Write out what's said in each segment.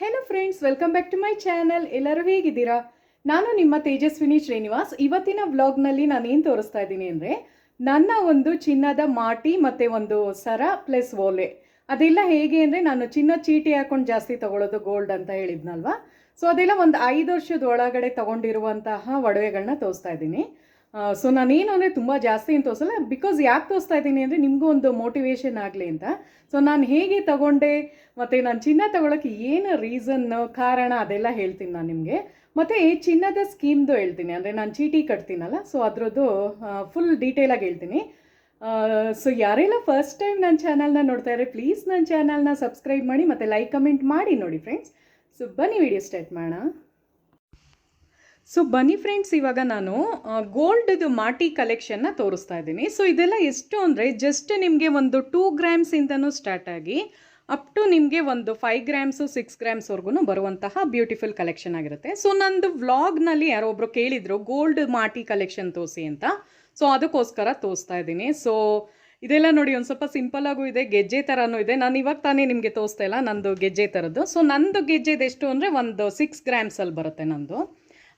Hello friends welcome back to my channel ಎಲ್ಲರೂ ಹೇಗಿದ್ದೀರಾ? ನಾನು ನಿಮ್ಮ ತೇಜಸ್ವಿನಿ ಶ್ರೀನಿವಾಸ್. ಇವತ್ತಿನ ವ್ಲಾಗ್ನಲ್ಲಿ ನಾನು ಏನು ತೋರಿಸ್ತಾ ಇದ್ದೀನಿ ಅಂದರೆ, ನನ್ನ ಒಂದು ಚಿನ್ನದ ಮಾಟಿ ಮತ್ತು ಒಂದು ಸರ ಪ್ಲಸ್ ಓಲೆ ಅದೆಲ್ಲ ಹೇಗೆ ಅಂದರೆ, ನಾನು ಚಿನ್ನ ಚೀಟಿ ಹಾಕೊಂಡು ಜಾಸ್ತಿ ತಗೊಳ್ಳೋದು ಗೋಲ್ಡ್ ಅಂತ ಹೇಳಿದ್ನಲ್ವಾ? ಸೊ ಅದೆಲ್ಲ ಒಂದು ಐದು ವರ್ಷದ ಒಳಗಡೆ ತೊಗೊಂಡಿರುವಂತಹ ಒಡವೆಗಳನ್ನ ತೋರಿಸ್ತಾ ಇದ್ದೀನಿ. ಸೊ ನಾನೇನು ಅಂದರೆ ತುಂಬ ಜಾಸ್ತಿ ಏನು ತೋರಿಸಲ್ಲ ಬಿಕಾಸ್ ಯಾಕೆ ತೋರಿಸ್ತಾ ಇದ್ದೀನಿ ಅಂದರೆ ನಿಮಗೂ ಒಂದು ಮೋಟಿವೇಶನ್ ಆಗಲಿ ಅಂತ. ಸೊ ನಾನು ಹೇಗೆ ತಗೊಂಡೆ, ಮತ್ತು ನಾನು ಚಿನ್ನ ತಗೊಳ್ಳೋಕ್ಕೆ ಏನು ರೀಸನ್ ಕಾರಣ ಅದೆಲ್ಲ ಹೇಳ್ತೀನಿ ನಾನು ನಿಮಗೆ. ಮತ್ತು ಚಿನ್ನದ ಸ್ಕೀಮ್ದು ಹೇಳ್ತೀನಿ, ಅಂದರೆ ನಾನು ಚೀಟಿ ಕಟ್ತೀನಲ್ಲ ಸೊ ಅದರದ್ದು ಫುಲ್ ಡೀಟೇಲಾಗಿ ಹೇಳ್ತೀನಿ. ಸೊ ಯಾರೆಲ್ಲ ಫಸ್ಟ್ ಟೈಮ್ ನನ್ನ ಚಾನಲ್ನ ನೋಡ್ತಾ ಇದ್ದಾರೆ ಪ್ಲೀಸ್ ನನ್ನ ಚಾನಲ್ನ ಸಬ್ಸ್ಕ್ರೈಬ್ ಮಾಡಿ, ಮತ್ತು ಲೈಕ್ ಕಮೆಂಟ್ ಮಾಡಿ ನೋಡಿ ಫ್ರೆಂಡ್ಸ್ ಸೊ ಬನ್ನಿ ವಿಡಿಯೋ ಸ್ಟಾರ್ಟ್ ಮಾಡೋಣ. ಸೊ ಬನ್ನಿ ಫ್ರೆಂಡ್ಸ್ ಇವಾಗ ನಾನು ಗೋಲ್ಡ್ದು ಮಾಟಿ ಕಲೆಕ್ಷನ್ನ ತೋರಿಸ್ತಾ ಇದ್ದೀನಿ. ಸೊ ಇದೆಲ್ಲ ಎಷ್ಟು ಅಂದರೆ ಜಸ್ಟ್ ನಿಮಗೆ ಒಂದು ಟೂ ಗ್ರಾಮ್ಸಿಂದನೂ ಸ್ಟಾರ್ಟ್ ಆಗಿ ಅಪ್ ಟು ನಿಮಗೆ ಒಂದು ಫೈವ್ ಗ್ರಾಮ್ಸು ಸಿಕ್ಸ್ ಗ್ರಾಮ್ಸ್ವರೆಗೂ ಬರುವಂತಹ ಬ್ಯೂಟಿಫುಲ್ ಕಲೆಕ್ಷನ್ ಆಗಿರುತ್ತೆ. ಸೊ ನಂದು ವ್ಲಾಗ್ನಲ್ಲಿ ಯಾರೋ ಒಬ್ಬರು ಕೇಳಿದರು ಗೋಲ್ಡ್ ಮಾಟಿ ಕಲೆಕ್ಷನ್ ತೋರಿಸಿ ಅಂತ. ಸೊ ಅದಕ್ಕೋಸ್ಕರ ತೋರಿಸ್ತಾ ಇದ್ದೀನಿ. ಸೊ ಇದೆಲ್ಲ ನೋಡಿ ಒಂದು ಸ್ವಲ್ಪ ಸಿಂಪಲ್ ಆಗೂ ಇದೆ, ಗೆಜ್ಜೆ ಥರನೂ ಇದೆ. ನಾನು ಇವಾಗ ತಾನೇ ನಿಮಗೆ ತೋರಿಸ್ತಾ ಇಲ್ಲ, ನಂದು ಗೆಜ್ಜೆ ಥರದ್ದು ಸೊ ನಂದು ಗೆಜ್ಜೆದು ಎಷ್ಟು ಅಂದರೆ ಒಂದು ಸಿಕ್ಸ್ ಗ್ರಾಮ್ಸಲ್ಲಿ ಬರುತ್ತೆ ನಂದು.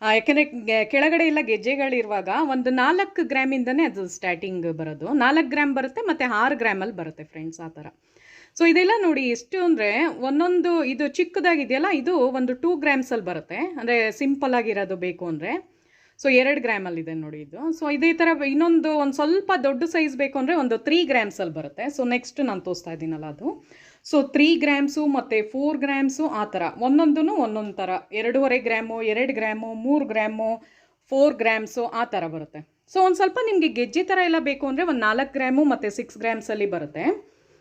ಯಾಕೆಂದರೆ ಕೆಳಗಡೆ ಎಲ್ಲ ಗೆಜ್ಜೆಗಳಿರುವಾಗ ಒಂದು ನಾಲ್ಕು ಗ್ರಾಮಿಂದನೇ ಅದು ಸ್ಟಾರ್ಟಿಂಗ್ ಬರೋದು. ನಾಲ್ಕು ಗ್ರಾಮ್ ಬರುತ್ತೆ, ಮತ್ತು ಆರು ಗ್ರಾಮಲ್ಲಿ ಬರುತ್ತೆ ಫ್ರೆಂಡ್ಸ್ ಆ ಥರ. ಸೊ ಇದೆಲ್ಲ ನೋಡಿ ಎಷ್ಟು ಅಂದರೆ, ಒಂದೊಂದು ಇದು ಚಿಕ್ಕದಾಗಿದೆಯಲ್ಲ, ಇದು ಒಂದು ಟೂ ಗ್ರಾಮ್ಸಲ್ಲಿ ಬರುತ್ತೆ. ಅಂದರೆ ಸಿಂಪಲ್ ಆಗಿರೋದು ಬೇಕು ಅಂದರೆ. ಸೊ ಎರಡು ಗ್ರಾಮಲ್ಲಿದೆ ನೋಡಿ ಇದು. ಸೊ ಇದೇ ಥರ ಇನ್ನೊಂದು, ಒಂದು ಸ್ವಲ್ಪ ದೊಡ್ಡ ಸೈಜ್ ಬೇಕು ಅಂದರೆ ಒಂದು ತ್ರೀ ಗ್ರಾಮ್ಸಲ್ಲಿ ಬರುತ್ತೆ. ಸೊ ನೆಕ್ಸ್ಟ್ ನಾನು ತೋರಿಸ್ತಾ ಇದ್ದೀನಲ್ಲ ಅದು. ಸೊ ತ್ರೀ ಗ್ರಾಮ್ಸು ಮತ್ತು ಫೋರ್ ಗ್ರಾಮ್ಸು ಆ ಥರ. ಒಂದೊಂದೂ ಒಂದೊಂದು ಥರ. ಎರಡೂವರೆ ಗ್ರಾಮು, ಎರಡು ಗ್ರಾಮು, ಮೂರು ಗ್ರಾಮು ಫೋರ್ ಗ್ರಾಮ್ಸು ಆ ಥರ ಬರುತ್ತೆ. ಸೊ ಒಂದು ಸ್ವಲ್ಪ ನಿಮಗೆ ಗೆಜ್ಜೆ ಥರ ಎಲ್ಲ ಬೇಕು ಅಂದರೆ ಒಂದು ನಾಲ್ಕು ಗ್ರಾಮು ಮತ್ತು ಸಿಕ್ಸ್ ಗ್ರಾಮ್ಸಲ್ಲಿ ಬರುತ್ತೆ.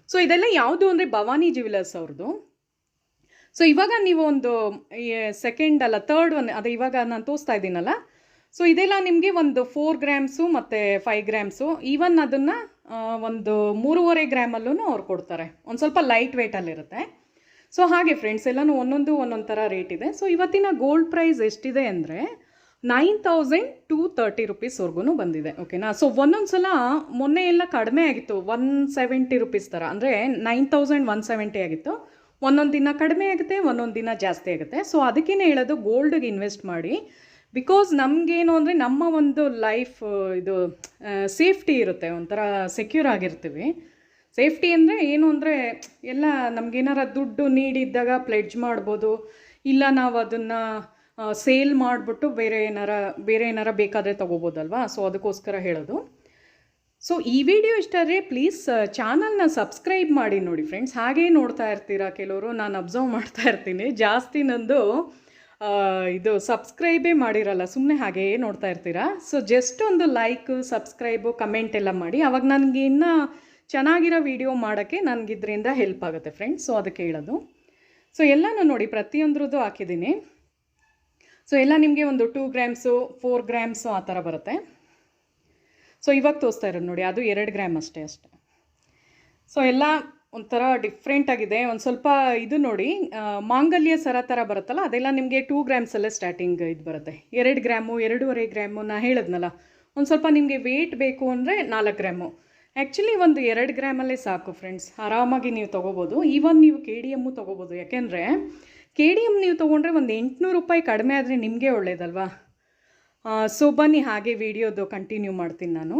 ಸೊ ಇದೆಲ್ಲ ಯಾವುದು ಅಂದರೆ ಭವಾನಿ ಜ್ಯುವೆಲರ್ಸ್ ಅವ್ರದ್ದು ಸೊ ಇವಾಗ ನೀವು ಒಂದು ಸೆಕೆಂಡ್ ಅಲ್ಲ ತರ್ಡ್ ಒನ್ ಅದು ಇವಾಗ ನಾನು ತೋರಿಸ್ತಾ ಇದ್ದೀನಲ್ಲ. ಸೊ ಇದೆಲ್ಲ ನಿಮಗೆ ಒಂದು ಫೋರ್ ಗ್ರಾಮ್ಸು ಮತ್ತು ಫೈವ್ ಗ್ರಾಮ್ಸು ಈವನ್ ಅದನ್ನು ಒಂದು ಮೂರುವರೆ ಗ್ರಾಮಲ್ಲೂ ಅವ್ರು ಕೊಡ್ತಾರೆ. ಒಂದು ಸ್ವಲ್ಪ ಲೈಟ್ ವೆಯ್ಟಲ್ಲಿರುತ್ತೆ ಸೊ ಹಾಗೆ ಫ್ರೆಂಡ್ಸ್ ಎಲ್ಲನೂ ಒಂದೊಂದು ಒಂದೊಂದು ಥರ ರೇಟ್ ಇದೆ. ಸೊ ಇವತ್ತಿನ ಗೋಲ್ಡ್ ಪ್ರೈಸ್ ಎಷ್ಟಿದೆ ಅಂದರೆ ನೈನ್ ತೌಸಂಡ್ ಟೂ ತರ್ಟಿ ರುಪೀಸ್ವರೆಗೂ ಬಂದಿದೆ ಓಕೆನಾ ಸೊ ಒಂದೊಂದು ಸಲ ಮೊನ್ನೆ ಎಲ್ಲ ಕಡಿಮೆ ಆಗಿತ್ತು. ಒನ್ ಸೆವೆಂಟಿ ರುಪೀಸ್ ಥರ ಅಂದರೆ ನೈನ್ ತೌಸಂಡ್ ಒನ್ ಸೆವೆಂಟಿ ಆಗಿತ್ತು. ಒಂದೊಂದು ದಿನ ಕಡಿಮೆ ಆಗುತ್ತೆ, ಒಂದೊಂದು ದಿನ ಜಾಸ್ತಿ ಆಗುತ್ತೆ. ಸೊ ಅದಕ್ಕೇ ಹೇಳೋದು ಗೋಲ್ಡಿಗೆ ಇನ್ವೆಸ್ಟ್ ಮಾಡಿ. ಬಿಕಾಸ್ ನಮಗೇನು ಅಂದರೆ ನಮ್ಮ ಒಂದು ಲೈಫ್ ಇದು ಸೇಫ್ಟಿ ಇರುತ್ತೆ, ಒಂಥರ ಸೆಕ್ಯೂರ್ ಆಗಿರ್ತೀವಿ. ಸೇಫ್ಟಿ ಅಂದರೆ ಏನು ಅಂದರೆ, ಎಲ್ಲ ನಮಗೇನಾರ ದುಡ್ಡು ನೀಡಿದ್ದಾಗ ಪ್ಲೆಡ್ಜ್ ಮಾಡ್ಬೋದು. ಇಲ್ಲ ನಾವು ಅದನ್ನು ಸೇಲ್ ಮಾಡಿಬಿಟ್ಟು ಬೇರೆ ಏನಾರ ಬೇರೆ ಏನಾರ ಬೇಕಾದರೆ ತೊಗೋಬೋದಲ್ವಾ? ಸೊ ಅದಕ್ಕೋಸ್ಕರ ಹೇಳೋದು. ಸೊ ಈ ವಿಡಿಯೋ ಇಷ್ಟ ಆದರೆ ಪ್ಲೀಸ್ ಚಾನಲ್ನ ಸಬ್ಸ್ಕ್ರೈಬ್ ಮಾಡಿ ನೋಡಿ ಫ್ರೆಂಡ್ಸ್ ಹಾಗೇ ನೋಡ್ತಾ ಇರ್ತೀರಾ ಕೆಲವರು? ನಾನು ಅಬ್ಸರ್ವ್ ಮಾಡ್ತಾ ಇರ್ತೀನಿ. ಜಾಸ್ತಿ ನಂದು ಇದು ಸಬ್ಸ್ಕ್ರೈಬೇ ಮಾಡಿರಲ್ಲ ಸುಮ್ಮನೆ ಹಾಗೇ ನೋಡ್ತಾ ಇರ್ತೀರಾ? ಸೊ ಜಸ್ಟ್ ಒಂದು ಲೈಕ್ ಸಬ್ಸ್ಕ್ರೈಬು ಕಮೆಂಟ್ ಎಲ್ಲ ಮಾಡಿ. ಅವಾಗ ನನಗೆ ಇನ್ನೂ ಚೆನ್ನಾಗಿರೋ ವಿಡಿಯೋ ಮಾಡೋಕ್ಕೆ ನನಗೆ ಇದರಿಂದ ಹೆಲ್ಪ್ ಆಗುತ್ತೆ ಫ್ರೆಂಡ್ಸ್ ಸೊ ಅದಕ್ಕೆ ಹೇಳೋದು. ಸೊ ಎಲ್ಲನೂ ನೋಡಿ, ಪ್ರತಿಯೊಂದ್ರದ್ದು ಹಾಕಿದ್ದೀನಿ. ಸೊ ಎಲ್ಲ ನಿಮಗೆ ಒಂದು ಟೂ ಗ್ರಾಮ್ಸು ಫೋರ್ ಗ್ರಾಮ್ಸು ಆ ಥರ ಬರುತ್ತೆ. ಸೊ ಇವಾಗ ತೋರಿಸ್ತಾ ಇರೋದು ನೋಡಿ, ಅದು ಎರಡು ಗ್ರಾಮ್ ಅಷ್ಟೇ ಅಷ್ಟೇ. ಸೊ ಎಲ್ಲ ಒಂಥರ ಡಿಫ್ರೆಂಟ್ ಆಗಿದೆ. ಒಂದು ಸ್ವಲ್ಪ ಇದು ನೋಡಿ ಮಾಂಗಲ್ಯ ಸರ ಥರ ಬರುತ್ತಲ್ಲ, ಅದೆಲ್ಲ ನಿಮಗೆ ಟೂ ಗ್ರಾಮ್ಸಲ್ಲೇ ಸ್ಟಾರ್ಟಿಂಗ್ ಇದು ಬರುತ್ತೆ. ಎರಡು ಗ್ರಾಮು, ಎರಡೂವರೆ ಗ್ರಾಮು ನಾ ಹೇಳಿದ್ನಲ್ಲ, ಒಂದು ಸ್ವಲ್ಪ ನಿಮಗೆ ವೇಟ್ ಬೇಕು ಅಂದರೆ ನಾಲ್ಕು ಗ್ರಾಮು. ಆ್ಯಕ್ಚುಲಿ ಒಂದು ಎರಡು ಗ್ರಾಮಲ್ಲೇ ಸಾಕು ಫ್ರೆಂಡ್ಸ್ ಆರಾಮಾಗಿ ನೀವು ತೊಗೋಬೋದು. ಈವನ್ ನೀವು ಕೆ ಡಿ ಎಮ್ಮು ತೊಗೋಬೋದು. ಯಾಕೆಂದರೆ ಕೆ ಡಿ ಎಂ ನೀವು ತೊಗೊಂಡ್ರೆ ಒಂದು ಎಂಟುನೂರು ರೂಪಾಯಿ ಕಡಿಮೆ ಆದರೆ ನಿಮಗೆ ಒಳ್ಳೆಯದಲ್ವಾ ಸೊ ಬನ್ನಿ, ಹಾಗೆ ವಿಡಿಯೋದು ಕಂಟಿನ್ಯೂ ಮಾಡ್ತೀನಿ ನಾನು.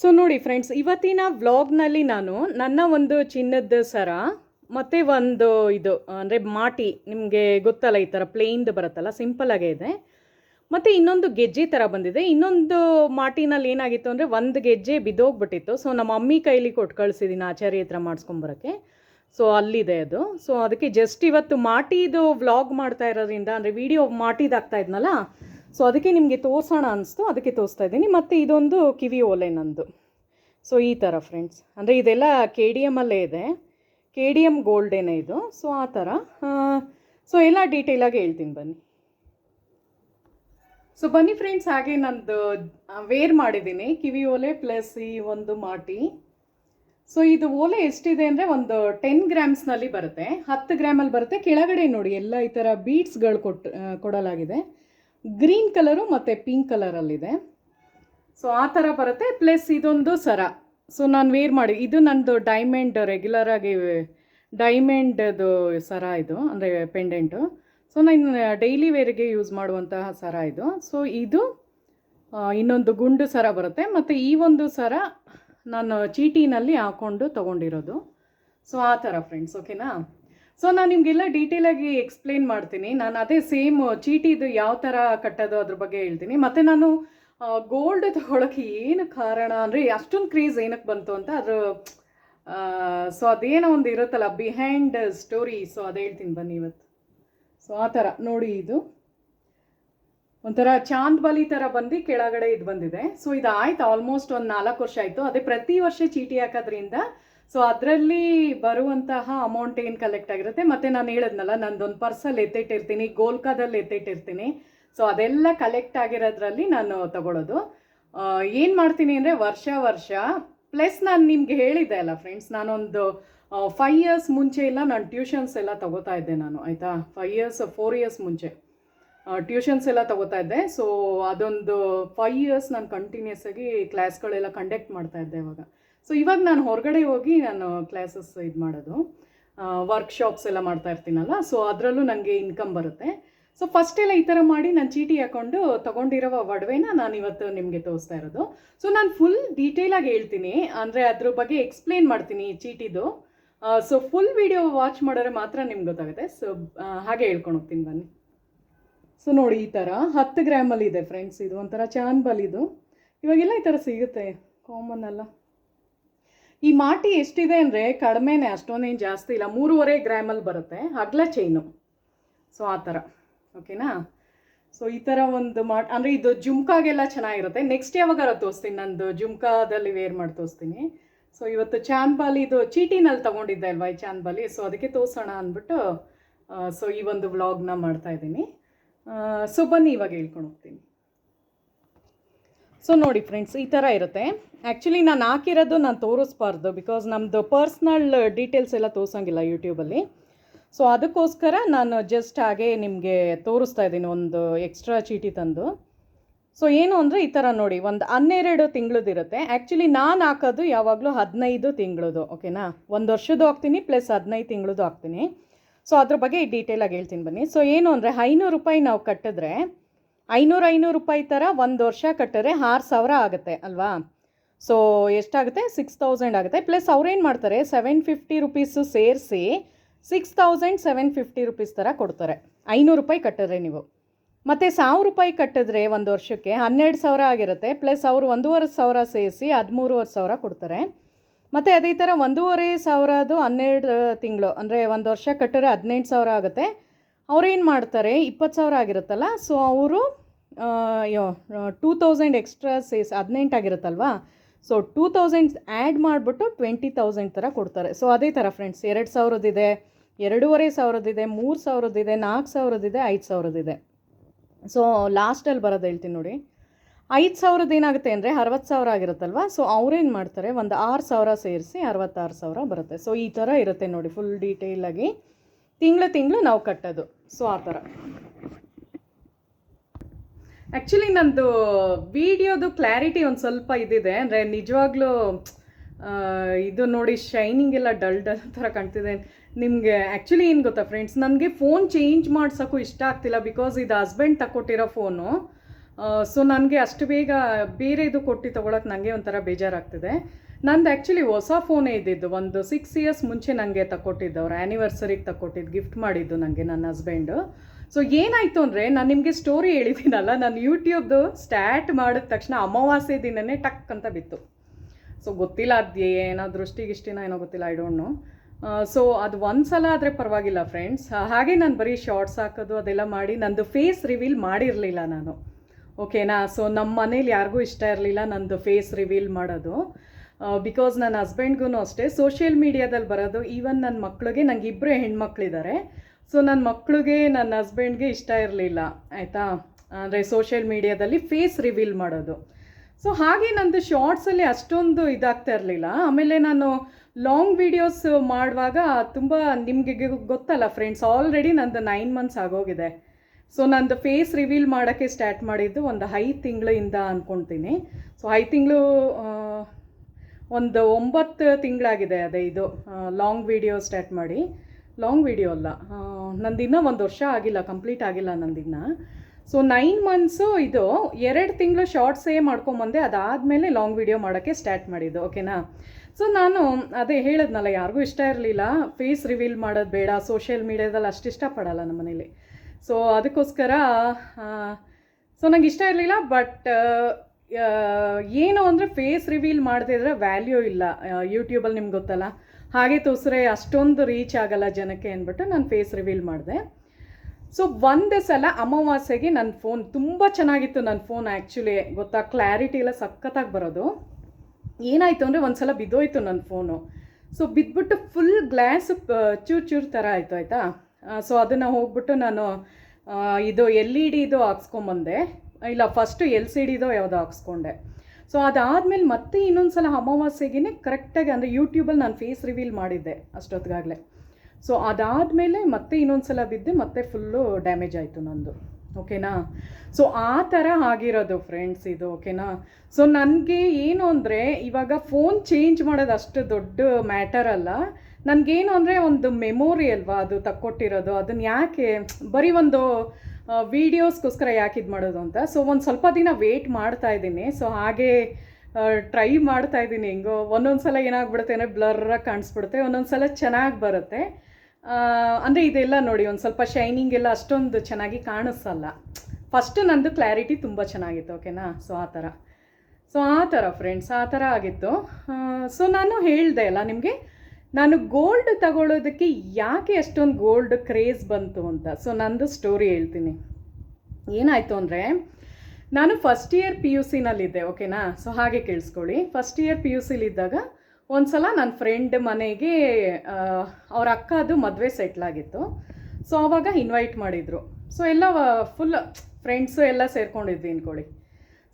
ಸೊ ನೋಡಿ ಫ್ರೆಂಡ್ಸ್ ಇವತ್ತಿನ ವ್ಲಾಗ್ನಲ್ಲಿ ನಾನು ನನ್ನ ಒಂದು ಚಿನ್ನದ ಸರ, ಮತ್ತು ಒಂದು ಇದು, ಅಂದರೆ ಮಾಟಿ, ನಿಮಗೆ ಗೊತ್ತಲ್ಲ ಈ ಥರ ಪ್ಲೇನ್ದು ಬರುತ್ತಲ್ಲ ಸಿಂಪಲಾಗೇ ಇದೆ. ಮತ್ತು ಇನ್ನೊಂದು ಗೆಜ್ಜೆ ಥರ ಬಂದಿದೆ. ಇನ್ನೊಂದು ಮಾಟಿನಲ್ಲಿ ಏನಾಗಿತ್ತು ಅಂದರೆ ಒಂದು ಗೆಜ್ಜೆ ಬಿದ್ದೋಗ್ಬಿಟ್ಟಿತ್ತು. ಸೊ ನಮ್ಮ ಮಮ್ಮಿ ಕೈಲಿ ಕೊಟ್ಟು ಕಳಿಸಿದ್ದೀನಿ ಆಚಾರ್ಯ ಹತ್ರ ಮಾಡಿಸ್ಕೊಂಬರೋಕ್ಕೆ. ಸೊ ಅಲ್ಲಿದೆ ಅದು. ಸೊ ಅದಕ್ಕೆ ಜಸ್ಟ್ ಇವತ್ತು ಮಾಟಿದು ವ್ಲಾಗ್ ಮಾಡ್ತಾ ಇರೋದ್ರಿಂದ, ಅಂದರೆ ವಿಡಿಯೋ ಮಾಟಿದಾಗ್ತಾ ಇದ್ನಲ್ಲ ಸೊ ಅದಕ್ಕೆ ನಿಮಗೆ ತೋರಿಸೋಣ ಅನಿಸ್ತು, ಅದಕ್ಕೆ ತೋರಿಸ್ತಾ ಇದ್ದೀನಿ. ಮತ್ತು ಇದೊಂದು ಕಿವಿ ಓಲೆ ನಂದು. ಸೊ ಈ ಥರ ಫ್ರೆಂಡ್ಸ್ ಅಂದರೆ ಇದೆಲ್ಲ ಕೆ ಡಿ ಎಮ್ಮಲ್ಲೇ ಇದೆ. ಕೆ ಡಿ ಎಂ ಗೋಲ್ಡೇನೇ ಇದು. ಸೊ ಆ ಥರ ಸೊ ಎಲ್ಲ ಡೀಟೇಲಾಗಿ ಹೇಳ್ತೀನಿ ಬನ್ನಿ. ಸೊ ಬನ್ನಿ ಫ್ರೆಂಡ್ಸ್ ಹಾಗೆ ನಂದು ವೇರ್ ಮಾಡಿದ್ದೀನಿ. ಕಿವಿ ಓಲೆ ಪ್ಲಸ್ ಈ ಒಂದು ಮಾಟಿ. ಸೊ ಇದು ಓಲೆ ಎಷ್ಟಿದೆ ಅಂದರೆ ಒಂದು ಟೆನ್ ಗ್ರಾಮ್ಸ್ನಲ್ಲಿ ಬರುತ್ತೆ. ಹತ್ತು ಗ್ರಾಮಲ್ಲಿ ಬರುತ್ತೆ. ಕೆಳಗಡೆ ನೋಡಿ, ಎಲ್ಲ ಈ ಥರ ಬೀಡ್ಸ್ಗಳು ಕೊಟ್ಟು ಕೊಡಲಾಗಿದೆ. ಗ್ರೀನ್ ಕಲರು ಮತ್ತು ಪಿಂಕ್ ಕಲರಲ್ಲಿದೆ. ಸೊ ಆ ಥರ ಬರುತ್ತೆ. ಪ್ಲಸ್ ಇದೊಂದು ಸರ. ಸೊ ನಾನು ವೇರ್ ಮಾಡಿ, ಇದು ನಂದು ಡೈಮಂಡ್ ರೆಗ್ಯುಲರ್ ಆಗಿ ಡೈಮಂಡದು ಸರ ಇದು, ಅಂದರೆ ಪೆಂಡೆಂಟು ಸೊ ನಾನು ಡೈಲಿ ವೇರಿಗೆ ಯೂಸ್ ಮಾಡುವಂತಹ ಸರ ಇದು. ಸೊ ಇದು ಇನ್ನೊಂದು ಗುಂಡು ಸರ ಬರುತ್ತೆ. ಮತ್ತು ಈ ಒಂದು ಸರ ನಾನು ಚೀಟಿನಲ್ಲಿ ಹಾಕ್ಕೊಂಡು ತಗೊಂಡಿರೋದು. ಸೊ ಆ ಥರ ಫ್ರೆಂಡ್ಸ್ ಓಕೆನಾ ಸೊ ನಾನು ನಿಮಗೆಲ್ಲ ಆಗಿ ಎಕ್ಸ್ಪ್ಲೇನ್ ಮಾಡ್ತೀನಿ. ನಾನು ಅದೇ ಸೇಮ್ ಚೀಟಿದು ಯಾವ ಥರ ಕಟ್ಟೋದು ಅದ್ರ ಬಗ್ಗೆ ಹೇಳ್ತೀನಿ. ಮತ್ತು ನಾನು ಗೋಲ್ಡ್ ತಗೊಳಕ್ಕೆ ಏನು ಕಾರಣ ಅಂದರೆ ಅಷ್ಟೊಂದು ಕ್ರೇಜ್ ಏನಕ್ಕೆ ಬಂತು ಅಂತ ಅದು ಸೊ ಅದೇನೋ ಒಂದು ಇರುತ್ತಲ್ಲ ಬಿಹೈಂಡ್ ಸ್ಟೋರಿ ಸೊ ಅದು ಹೇಳ್ತೀನಿ ಬನ್ನಿ ಇವತ್ತು. ಸೊ ಆ ಥರ ನೋಡಿ ಇದು. ಒಂಥರ ಚಾಂದ್ ಬಲಿ ಥರ ಬಂದು ಕೆಳಗಡೆ ಇದು ಬಂದಿದೆ. ಸೊ ಇದು ಆಯ್ತು ಆಲ್ಮೋಸ್ಟ್ ಒಂದು ನಾಲ್ಕು ವರ್ಷ ಆಯಿತು. ಅದೇ ಪ್ರತಿ ವರ್ಷ ಚೀಟಿ ಹಾಕೋದ್ರಿಂದ ಸೊ ಅದರಲ್ಲಿ ಬರುವಂತಹ ಅಮೌಂಟ್ ಏನು ಕಲೆಕ್ಟ್ ಆಗಿರುತ್ತೆ? ಮತ್ತು ನಾನು ಹೇಳಿದ್ನಲ್ಲ, ನಂದೊಂದು ಪರ್ಸಲ್ ಎತ್ತಿಟ್ಟಿರ್ತೀನಿ ಗೋಲ್ಕಾದಲ್ಲಿ ಎತ್ತಿಟ್ಟಿರ್ತೀನಿ ಸೊ ಅದೆಲ್ಲ ಕಲೆಕ್ಟ್ ಆಗಿರೋದ್ರಲ್ಲಿ ನಾನು ತಗೊಳ್ಳೋದು ಏನು ಮಾಡ್ತೀನಿ ಅಂದರೆ ವರ್ಷ ವರ್ಷ ಪ್ಲಸ್ ನಾನು ನಿಮ್ಗೆ ಹೇಳಿದ್ದೆ ಅಲ್ಲ ಫ್ರೆಂಡ್ಸ್ ನಾನೊಂದು ಫೈವ್ ಇಯರ್ಸ್ ಮುಂಚೆ ಎಲ್ಲ ನಾನು ಟ್ಯೂಷನ್ಸ್ ಎಲ್ಲ ತಗೋತಾ ಇದ್ದೆ ನಾನು, ಆಯಿತಾ? ಫೈವ್ ಇಯರ್ಸ್ ಫೋರ್ ಇಯರ್ಸ್ ಮುಂಚೆ. ಟ್ಯೂಷನ್ಸ್ ಎಲ್ಲ ತಗೋತಾ ಇದ್ದೆ. ಸೊ ಅದೊಂದು ಫೈವ್ ಇಯರ್ಸ್ ನಾನು ಕಂಟಿನ್ಯೂಸ್ ಆಗಿ ಕ್ಲಾಸ್ಗಳೆಲ್ಲ ಕಂಡಕ್ಟ್ ಮಾಡ್ತಾ ಇದ್ದೆ ಇವಾಗ. ಸೊ ಇವಾಗ ನಾನು ಹೊರಗಡೆ ಹೋಗಿ ನಾನು ಕ್ಲಾಸಸ್ ಇದು ಮಾಡೋದು. ವರ್ಕ್ಶಾಪ್ಸ್ ಎಲ್ಲ ಮಾಡ್ತಾ ಇರ್ತೀನಲ್ಲ ಸೊ ಅದರಲ್ಲೂ ನನಗೆ ಇನ್ಕಮ್ ಬರುತ್ತೆ. ಸೊ ಫಸ್ಟ್ ಎಲ್ಲ ಈ ಥರ ಮಾಡಿ ನಾನು ಚೀಟಿ ಹಾಕೊಂಡು ತೊಗೊಂಡಿರೋ ಒಡವೆನ ನಾನು ಇವತ್ತು ನಿಮಗೆ ತೋರಿಸ್ತಾ ಇರೋದು. ಸೊ ನಾನು ಫುಲ್ ಡೀಟೇಲಾಗಿ ಹೇಳ್ತೀನಿ. ಅಂದರೆ ಅದ್ರ ಬಗ್ಗೆ ಎಕ್ಸ್ಪ್ಲೇನ್ ಮಾಡ್ತೀನಿ ಈ ಚೀಟಿದು. ಸೊ ಫುಲ್ ವಿಡಿಯೋ ವಾಚ್ ಮಾಡಿದ್ರೆ ಮಾತ್ರ ನಿಮ್ಗೆ ಗೊತ್ತಾಗುತ್ತೆ. ಸೊ ಹಾಗೆ ಹೇಳ್ಕೊಂಡು ಹೋಗ್ತೀನಿ ಬನ್ನಿ. ಸೊ ನೋಡಿ ಈ ಥರ ಹತ್ತು ಗ್ರಾಮಲ್ಲಿ ಇದೆ ಫ್ರೆಂಡ್ಸ್ ಇದು ಒಂಥರ ಚಾನ್ಬಲ್ ಇದು. ಇವಾಗೆಲ್ಲ ಈ ಥರ ಸಿಗುತ್ತೆ. ಕಾಮನ್ ಅಲ್ಲ. ಈ ಮಾಟಿ ಎಷ್ಟಿದೆ ಅಂದರೆ ಕಡಿಮೆನೇ ಅಷ್ಟೊಂದೇನು ಜಾಸ್ತಿ ಇಲ್ಲ. ಮೂರುವರೆ ಗ್ರಾಮಲ್ಲಿ ಬರುತ್ತೆ. ಹಗ್ಲ ಚೈನು ಸೊ ಆ ಥರ. ಓಕೆನಾ ಸೊ ಈ ಥರ ಒಂದು ಮಾಟ್, ಅಂದರೆ ಇದು ಜುಮ್ಕಾಗೆಲ್ಲ ಚೆನ್ನಾಗಿರುತ್ತೆ. ನೆಕ್ಸ್ಟ್ ಯಾವಾಗಾರ ತೋರಿಸ್ತೀನಿ? ನಂದು ಜುಮ್ಕಾದಲ್ಲಿ ವೇರ್ ಮಾಡಿ ತೋರಿಸ್ತೀನಿ. ಸೊ ಇವತ್ತು ಚಾನ್ಬಾಲಿ ಇದು ಚೀಟಿನಲ್ಲಿ ತೊಗೊಂಡಿದ್ದೆ ಅಲ್ವಾ ಈ ಚಾನ್ಬಾಲಿ ಸೊ ಅದಕ್ಕೆ ತೋರಿಸೋಣ ಅಂದ್ಬಿಟ್ಟು ಸೊ ಈ ಒಂದು ವ್ಲಾಗ್ನ ಮಾಡ್ತಾ ಇದ್ದೀನಿ. ಸೊ ಬನ್ನಿ ಇವಾಗ ಹೇಳ್ಕೊಂಡು ಹೋಗ್ತೀನಿ. ಸೊ ನೋಡಿ ಫ್ರೆಂಡ್ಸ್ ಈ ಥರ ಇರುತ್ತೆ. ಆ್ಯಕ್ಚುಲಿ ನಾನು ಹಾಕಿರೋದು ನಾನು ತೋರಿಸ್ಬಾರ್ದು ಬಿಕಾಸ್ ನಮ್ಮದು ಪರ್ಸ್ನಲ್ ಡೀಟೇಲ್ಸ್ ಎಲ್ಲ ತೋರಿಸೋಂಗಿಲ್ಲ ಯೂಟ್ಯೂಬಲ್ಲಿ ಸೊ ಅದಕ್ಕೋಸ್ಕರ ನಾನು ಜಸ್ಟ್ ಹಾಗೆ ನಿಮಗೆ ತೋರಿಸ್ತಾ ಇದ್ದೀನಿ ಒಂದು ಎಕ್ಸ್ಟ್ರಾ ಚೀಟಿ ತಂದು. ಸೊ ಏನು ಅಂದರೆ ಈ ಥರ ನೋಡಿ, ಒಂದು ಹನ್ನೆರಡು ತಿಂಗಳದಿರುತ್ತೆ ಆ್ಯಕ್ಚುಲಿ ನಾನು ಹಾಕೋದು ಯಾವಾಗಲೂ ಹದಿನೈದು ತಿಂಗಳದು ಓಕೆನಾ ಒಂದು ವರ್ಷದ್ದು ಹಾಕ್ತೀನಿ ಪ್ಲಸ್ ಹದಿನೈದು ತಿಂಗಳದು ಹಾಕ್ತೀನಿ. ಸೊ ಅದ್ರ ಬಗ್ಗೆ ಡೀಟೇಲಾಗಿ ಹೇಳ್ತೀನಿ ಬನ್ನಿ. ಸೊ ಏನು ಅಂದರೆ ಐನೂರು ರೂಪಾಯಿ ನಾವು ಕಟ್ಟಿದ್ರೆ ಐನೂರು ಐನೂರು ರೂಪಾಯಿ ಥರ ಒಂದು ವರ್ಷ ಕಟ್ಟರೆ ಆರು ಸಾವಿರ ಆಗುತ್ತೆ, ಅಲ್ವಾ? ಸೊ ಎಷ್ಟಾಗುತ್ತೆ? ಸಿಕ್ಸ್ ತೌಸಂಡ್ ಆಗುತ್ತೆ. ಪ್ಲಸ್ ಅವ್ರೇನು ಮಾಡ್ತಾರೆ? ಸೆವೆನ್ ಫಿಫ್ಟಿ ರುಪೀಸು ಸೇರಿಸಿ six thousand seven fifty rupees ಥರ ಕೊಡ್ತಾರೆ. ಐನೂರು ರೂಪಾಯಿ ಕಟ್ಟಿದ್ರೆ ನೀವು. ಮತ್ತು ಸಾವಿರ ರೂಪಾಯಿ ಕಟ್ಟಿದ್ರೆ ಒಂದು ವರ್ಷಕ್ಕೆ ಹನ್ನೆರಡು ಸಾವಿರ ಆಗಿರುತ್ತೆ. ಪ್ಲಸ್ ಅವರು ಒಂದೂವರೆ ಸಾವಿರ ಸೇರಿಸಿ ಹದಿಮೂರುವರೆ ಸಾವಿರ ಕೊಡ್ತಾರೆ. ಮತ್ತು ಅದೇ ಥರ ಒಂದೂವರೆ ಸಾವಿರದು ಹನ್ನೆರಡು ತಿಂಗಳು, ಅಂದರೆ ಒಂದು ವರ್ಷ ಕಟ್ಟಿದ್ರೆ ಹದಿನೆಂಟು ಸಾವಿರ ಆಗುತ್ತೆ. ಅವ್ರೇನು ಮಾಡ್ತಾರೆ? ಇಪ್ಪತ್ತು ಸಾವಿರ ಆಗಿರುತ್ತಲ್ಲ? ಸೊ ಅವರು ಅಯ್ಯೋ ಟೂ ತೌಸಂಡ್ ಎಕ್ಸ್ಟ್ರಾ ಸೇಸ್ ಹದಿನೆಂಟಾಗಿರುತ್ತಲ್ವಾ ಸೊ ಟೂ ತೌಸಂಡ್ ಆ್ಯಡ್ ಮಾಡಿಬಿಟ್ಟು ಟ್ವೆಂಟಿ ತೌಸಂಡ್ ಥರ ಕೊಡ್ತಾರೆ. ಸೊ ಅದೇ ಥರ ಫ್ರೆಂಡ್ಸ್ ಎರಡು ಸಾವಿರದಿದೆ ಎರಡೂವರೆ ಸಾವಿರದಿದೆ ಮೂರು ಸಾವಿರದಿದೆ ನಾಲ್ಕು ಸಾವಿರದಿದೆ ಐದು ಸಾವಿರದಿದೆ ಸೊ ಲಾಸ್ಟಲ್ಲಿ ಬರೋದು ಹೇಳ್ತೀನಿ ನೋಡಿ. ಐದು ಸಾವಿರದ ಏನಾಗುತ್ತೆ ಅಂದರೆ ಅರವತ್ತು ಸಾವಿರ ಆಗಿರುತ್ತಲ್ವ? ಸೊ ಅವ್ರೇನು ಮಾಡ್ತಾರೆ? ಒಂದು ಆರು ಸಾವಿರ ಸೇರಿಸಿ ಅರವತ್ತಾರು ಸಾವಿರ ಬರುತ್ತೆ. ಸೊ ಈ ಥರ ಇರುತ್ತೆ ನೋಡಿ ಫುಲ್ ಡೀಟೇಲಾಗಿ ತಿಂಗಳು ತಿಂಗಳು ನಾವು ಕಟ್ಟೋದು. ಸೊ ಆ ಥರ. ಆ್ಯಕ್ಚುಲಿ ನಂದು ವಿಡಿಯೋದು ಕ್ಲಾರಿಟಿ ಒಂದು ಸ್ವಲ್ಪ ಇದಿದೆ. ಅಂದರೆ ನಿಜವಾಗ್ಲೂ ಇದು ನೋಡಿ ಶೈನಿಂಗ್ ಎಲ್ಲ ಡಲ್ ಡಲ್ ಥರ ಕಾಣ್ತಿದೆ. ನಿಮಗೆ ಆ್ಯಕ್ಚುಲಿ ಏನು ಗೊತ್ತಾ ಫ್ರೆಂಡ್ಸ್ ನನಗೆ ಫೋನ್ ಚೇಂಜ್ ಮಾಡ್ಸೋಕ್ಕೂ ಇಷ್ಟ ಆಗ್ತಿಲ್ಲ ಬಿಕಾಸ್ ಇದು ಹಸ್ಬೆಂಡ್ ತಗೊಟ್ಟಿರೋ ಫೋನು ಸೊ ನನಗೆ ಅಷ್ಟು ಬೇಗ ಬೇರೆ ಇದು ಕೊಟ್ಟು ತೊಗೊಳಕ್ಕೆ ನನಗೆ ಒಂಥರ ಬೇಜಾರಾಗ್ತಿದೆ. ನಂದು ಆ್ಯಕ್ಚುಲಿ ಹೊಸ ಫೋನೇ ಇದ್ದಿದ್ದು. ಒಂದು ಸಿಕ್ಸ್ ಇಯರ್ಸ್ ಮುಂಚೆ ನನಗೆ ತಗೊಟ್ಟಿದ್ದು ಅವ್ರು ಆ್ಯನಿವರ್ಸರಿಗೆ ತಗೊಟ್ಟಿದ್ದು ಗಿಫ್ಟ್ ಮಾಡಿದ್ದು ನನಗೆ ನನ್ನ ಹಸ್ಬೆಂಡು ಸೊ ಏನಾಯಿತು ಅಂದರೆ ನಾನು ನಿಮಗೆ ಸ್ಟೋರಿ ಹೇಳಿದ್ದೀನಲ್ಲ, ನಾನು ಯೂಟ್ಯೂಬ್ದು ಸ್ಟಾರ್ಟ್ ಮಾಡಿದ ತಕ್ಷಣ ಅಮಾವಾಸ್ಯೆ ದಿನನೇ ಟಕ್ ಅಂತ ಬಿತ್ತು. ಸೊ ಗೊತ್ತಿಲ್ಲ ಅದು ಏನೋ ದೃಷ್ಟಿಗಿಷ್ಟಿನ ಏನೋ ಗೊತ್ತಿಲ್ಲ ಐ ಡೋಂಟ್ ನೋ ಸೊ ಅದು ಒಂದು ಸಲ ಆದರೆ ಪರವಾಗಿಲ್ಲ ಫ್ರೆಂಡ್ಸ್ ಹಾಗೆ ನಾನು ಬರೀ ಶಾರ್ಟ್ಸ್ ಹಾಕೋದು ಅದೆಲ್ಲ ಮಾಡಿ ನಂದು ಫೇಸ್ ರಿವೀಲ್ ಮಾಡಿರಲಿಲ್ಲ ನಾನು. ಓಕೆನಾ ಸೊ ನಮ್ಮ ಮನೇಲಿ ಯಾರಿಗೂ ಇಷ್ಟ ಇರಲಿಲ್ಲ ನಂದು ಫೇಸ್ ರಿವೀಲ್ ಮಾಡೋದು. ಬಿಕಾಸ್ ನನ್ನ ಹಸ್ಬೆಂಡ್ಗೂ ಅಷ್ಟೇ ಸೋಷಿಯಲ್ ಮೀಡಿಯಾದಲ್ಲಿ ಬರೋದು ಈವನ್ ನನ್ನ ಮಕ್ಳಿಗೆ ನಂಗೆ ಇಬ್ಬರೇ ಹೆಣ್ಮಕ್ಳಿದ್ದಾರೆ ಸೊ ನನ್ನ ಮಕ್ಕಳಿಗೆ ನನ್ನ ಹಸ್ಬೆಂಡ್ಗೆ ಇಷ್ಟ ಇರಲಿಲ್ಲ, ಆಯಿತಾ? ಅಂದರೆ ಸೋಷಿಯಲ್ ಮೀಡಿಯಾದಲ್ಲಿ ಫೇಸ್ ರಿವೀಲ್ ಮಾಡೋದು. ಸೊ ಹಾಗೆ ನಂದು ಶಾರ್ಟ್ಸಲ್ಲಿ ಅಷ್ಟೊಂದು ಇದಾಗ್ತಾ ಇರಲಿಲ್ಲ. ಆಮೇಲೆ ನಾನು ಲಾಂಗ್ ವೀಡಿಯೋಸ್ ಮಾಡುವಾಗ ತುಂಬ ನಿಮಗೆ ಗೊತ್ತಲ್ಲ ಫ್ರೆಂಡ್ಸ್ ಆಲ್ರೆಡಿ ನಂದು ನೈನ್ ಮಂತ್ಸ್ ಆಗೋಗಿದೆ. ಸೊ ನಂದು ಫೇಸ್ ರಿವೀಲ್ ಮಾಡೋಕ್ಕೆ ಸ್ಟಾರ್ಟ್ ಮಾಡಿದ್ದು ಒಂದು ಐದು ತಿಂಗಳಿಂದ ಅಂದ್ಕೊಳ್ತೀನಿ ಸೊ ಐದು ತಿಂಗಳು ಒಂದು ಒಂಬತ್ತು ತಿಂಗಳಾಗಿದೆ ಅದೇ ಇದು ಲಾಂಗ್ ವಿಡಿಯೋ ಸ್ಟಾರ್ಟ್ ಮಾಡಿ. ಲಾಂಗ್ ವಿಡಿಯೋ ಅಲ್ಲ. ನಂದಿನ್ನ ಒಂದು ವರ್ಷ ಆಗಿಲ್ಲ, ಕಂಪ್ಲೀಟ್ ಆಗಿಲ್ಲ ನಂದಿನ್ನ. ಸೊ ನೈನ್ ಮಂತ್ಸು ಇದು ಎರಡು ತಿಂಗಳು ಶಾರ್ಟ್ಸೇ ಮಾಡ್ಕೊಂಬಂದೆ, ಅದಾದಮೇಲೆ ಲಾಂಗ್ ವಿಡಿಯೋ ಮಾಡೋಕ್ಕೆ ಸ್ಟಾರ್ಟ್ ಮಾಡಿದ್ದು ಓಕೆನಾ ಸೊ ನಾನು ಅದೇ ಹೇಳಿದ್ನಲ್ಲ, ಯಾರಿಗೂ ಇಷ್ಟ ಇರಲಿಲ್ಲ. ಫೇಸ್ ರಿವೀಲ್ ಮಾಡೋದು ಬೇಡ ಸೋಷಿಯಲ್ ಮೀಡ್ಯಾದಲ್ಲಿ ಅಷ್ಟು ಇಷ್ಟಪಡಲ್ಲ ನಮ್ಮ ಮನೇಲಿ. ಸೊ ಅದಕ್ಕೋಸ್ಕರ ಸೊ ನಂಗೆ ಇಷ್ಟ ಇರಲಿಲ್ಲ ಬಟ್ ಏನು ಅಂದರೆ ಫೇಸ್ ರಿವೀಲ್ ಮಾಡದೇ ಇದ್ರೆ ವ್ಯಾಲ್ಯೂ ಇಲ್ಲ. ಯೂಟ್ಯೂಬಲ್ಲಿ ನಿಮ್ಗೆ ಗೊತ್ತಲ್ಲ? ಹಾಗೆ ತೋಸ್ರೆ ಅಷ್ಟೊಂದು ರೀಚ್ ಆಗಲ್ಲ ಜನಕ್ಕೆ ಅಂದ್ಬಿಟ್ಟು ನಾನು ಫೇಸ್ ರಿವೀಲ್ ಮಾಡಿದೆ. ಸೊ ಒಂದೇ ಸಲ ಅಮಾವಾಸ್ಯೆಗೆ ನನ್ನ ಫೋನ್ ತುಂಬ ಚೆನ್ನಾಗಿತ್ತು ನನ್ನ ಫೋನ್ ಆ್ಯಕ್ಚುಲಿ ಗೊತ್ತಾ? ಕ್ಲಾರಿಟಿ ಎಲ್ಲ ಸಖತ್ತಾಗಿ ಬರೋದು. ಏನಾಯಿತು ಅಂದರೆ ಒಂದು ಸಲ ಬಿದ್ದೋಯ್ತು ನನ್ನ ಫೋನು ಸೊ ಬಿದ್ದುಬಿಟ್ಟು ಫುಲ್ ಗ್ಲಾಸ್ ಚೂರು ಚೂರು ಥರ ಆಯಿತು, ಆಯಿತಾ? ಸೊ ಅದನ್ನು ಹೋಗ್ಬಿಟ್ಟು ನಾನು ಇದು ಎಲ್ ಇ ಡಿದು ಹಾಕ್ಸ್ಕೊಂಬಂದೆ. ಇಲ್ಲ ಫಸ್ಟು ಎಲ್ ಸಿ ಡಿದು ಯಾವುದೋ ಹಾಕ್ಸ್ಕೊಂಡೆ. ಸೊ ಅದಾದಮೇಲೆ ಮತ್ತೆ ಇನ್ನೊಂದು ಸಲ ಅಮಾವಾಸ್ಯೆಗೆ ಕರೆಕ್ಟಾಗಿ ಅಂದರೆ ಯೂಟ್ಯೂಬಲ್ಲಿ ನಾನು ಫೇಸ್ ರಿವೀಲ್ ಮಾಡಿದ್ದೆ ಅಷ್ಟೊತ್ತಿಗಾಗಲೇ ಸೊ ಅದಾದಮೇಲೆ ಮತ್ತೆ ಇನ್ನೊಂದು ಸಲ ಬಿದ್ದು ಮತ್ತೆ ಫುಲ್ಲು ಡ್ಯಾಮೇಜ್ ಆಯಿತು ನಂದು. ಓಕೆನಾ ಸೊ ಆ ಥರ ಆಗಿರೋದು ಫ್ರೆಂಡ್ಸ್ ಇದು ಓಕೆನಾ ಸೊ ನನಗೆ ಏನು ಅಂದರೆ ಇವಾಗ ಫೋನ್ ಚೇಂಜ್ ಮಾಡೋದು ಅಷ್ಟು ದೊಡ್ಡ ಮ್ಯಾಟರ್ ಅಲ್ಲ. ನನಗೇನು ಅಂದರೆ ಒಂದು ಮೆಮೊರಿ ಅಲ್ವಾ ಅದು ತಕ್ಕೊಟ್ಟಿರೋದು ಅದನ್ನ ಯಾಕೆ ಬರೀ ಒಂದು ವೀಡಿಯೋಸ್ಗೋಸ್ಕರ ಯಾಕೆ ಇದು ಮಾಡೋದು ಅಂತ? ಸೊ ಒಂದು ಸ್ವಲ್ಪ ದಿನ ವೇಟ್ ಮಾಡ್ತಾ ಇದ್ದೀನಿ. ಸೊ ಹಾಗೆ ಟ್ರೈ ಮಾಡ್ತಾ ಇದ್ದೀನಿ ಹೆಂಗೋ. ಒಂದೊಂದು ಸಲ ಏನಾಗ್ಬಿಡುತ್ತೆ ಅಂದರೆ ಬ್ಲರ್ರಾಗಿ ಕಾಣಿಸ್ಬಿಡುತ್ತೆ. ಒಂದೊಂದು ಸಲ ಚೆನ್ನಾಗಿ ಬರುತ್ತೆ. ಅಂದರೆ ಇದೆಲ್ಲ ನೋಡಿ, ಒಂದು ಸ್ವಲ್ಪ ಶೈನಿಂಗ್ ಎಲ್ಲ ಅಷ್ಟೊಂದು ಚೆನ್ನಾಗಿ ಕಾಣಿಸಲ್ಲ. ಫಸ್ಟು ನಂದು ಕ್ಲಾರಿಟಿ ತುಂಬ ಚೆನ್ನಾಗಿತ್ತು ಓಕೆನಾ ಸೊ ಆ ಥರ. ಸೊ ಆ ಥರ ಫ್ರೆಂಡ್ಸ್ ಆ ಥರ ಆಗಿತ್ತು. ಸೊ ನಾನು ಹೇಳಿದೆ ಅಲ್ಲ ನಿಮಗೆ? ನಾನು ಗೋಲ್ಡ್ ತಗೊಳ್ಳೋದಕ್ಕೆ ಯಾಕೆ ಅಷ್ಟೊಂದು ಗೋಲ್ಡ್ ಕ್ರೇಜ್ ಬಂತು ಅಂತ? ಸೊ ನಂದು ಸ್ಟೋರಿ ಹೇಳ್ತೀನಿ. ಏನಾಯಿತು ಅಂದರೆ, ನಾನು ಫಸ್ಟ್ ಇಯರ್ ಪಿ ಯು ಸಿನಲ್ಲಿದ್ದೆ ಓಕೆನಾ ಸೊ ಹಾಗೆ ಕೇಳಿಸ್ಕೊಳ್ಳಿ. ಫಸ್ಟ್ ಇಯರ್ ಪಿ ಯು ಸಿಲಿದ್ದಾಗ ಒಂದು ಸಲ ನನ್ನ ಫ್ರೆಂಡ್ ಮನೆಗೆ ಅವ್ರ ಅಕ್ಕದು ಮದುವೆ ಸೆಟ್ಲಾಗಿತ್ತು ಸೊ ಆವಾಗ ಇನ್ವೈಟ್ ಮಾಡಿದರು. ಸೊ ಎಲ್ಲ ಫುಲ್ ಫ್ರೆಂಡ್ಸು ಎಲ್ಲ ಸೇರ್ಕೊಂಡಿದ್ವಿ ಅಂದ್ಕೊಳ್ಳಿ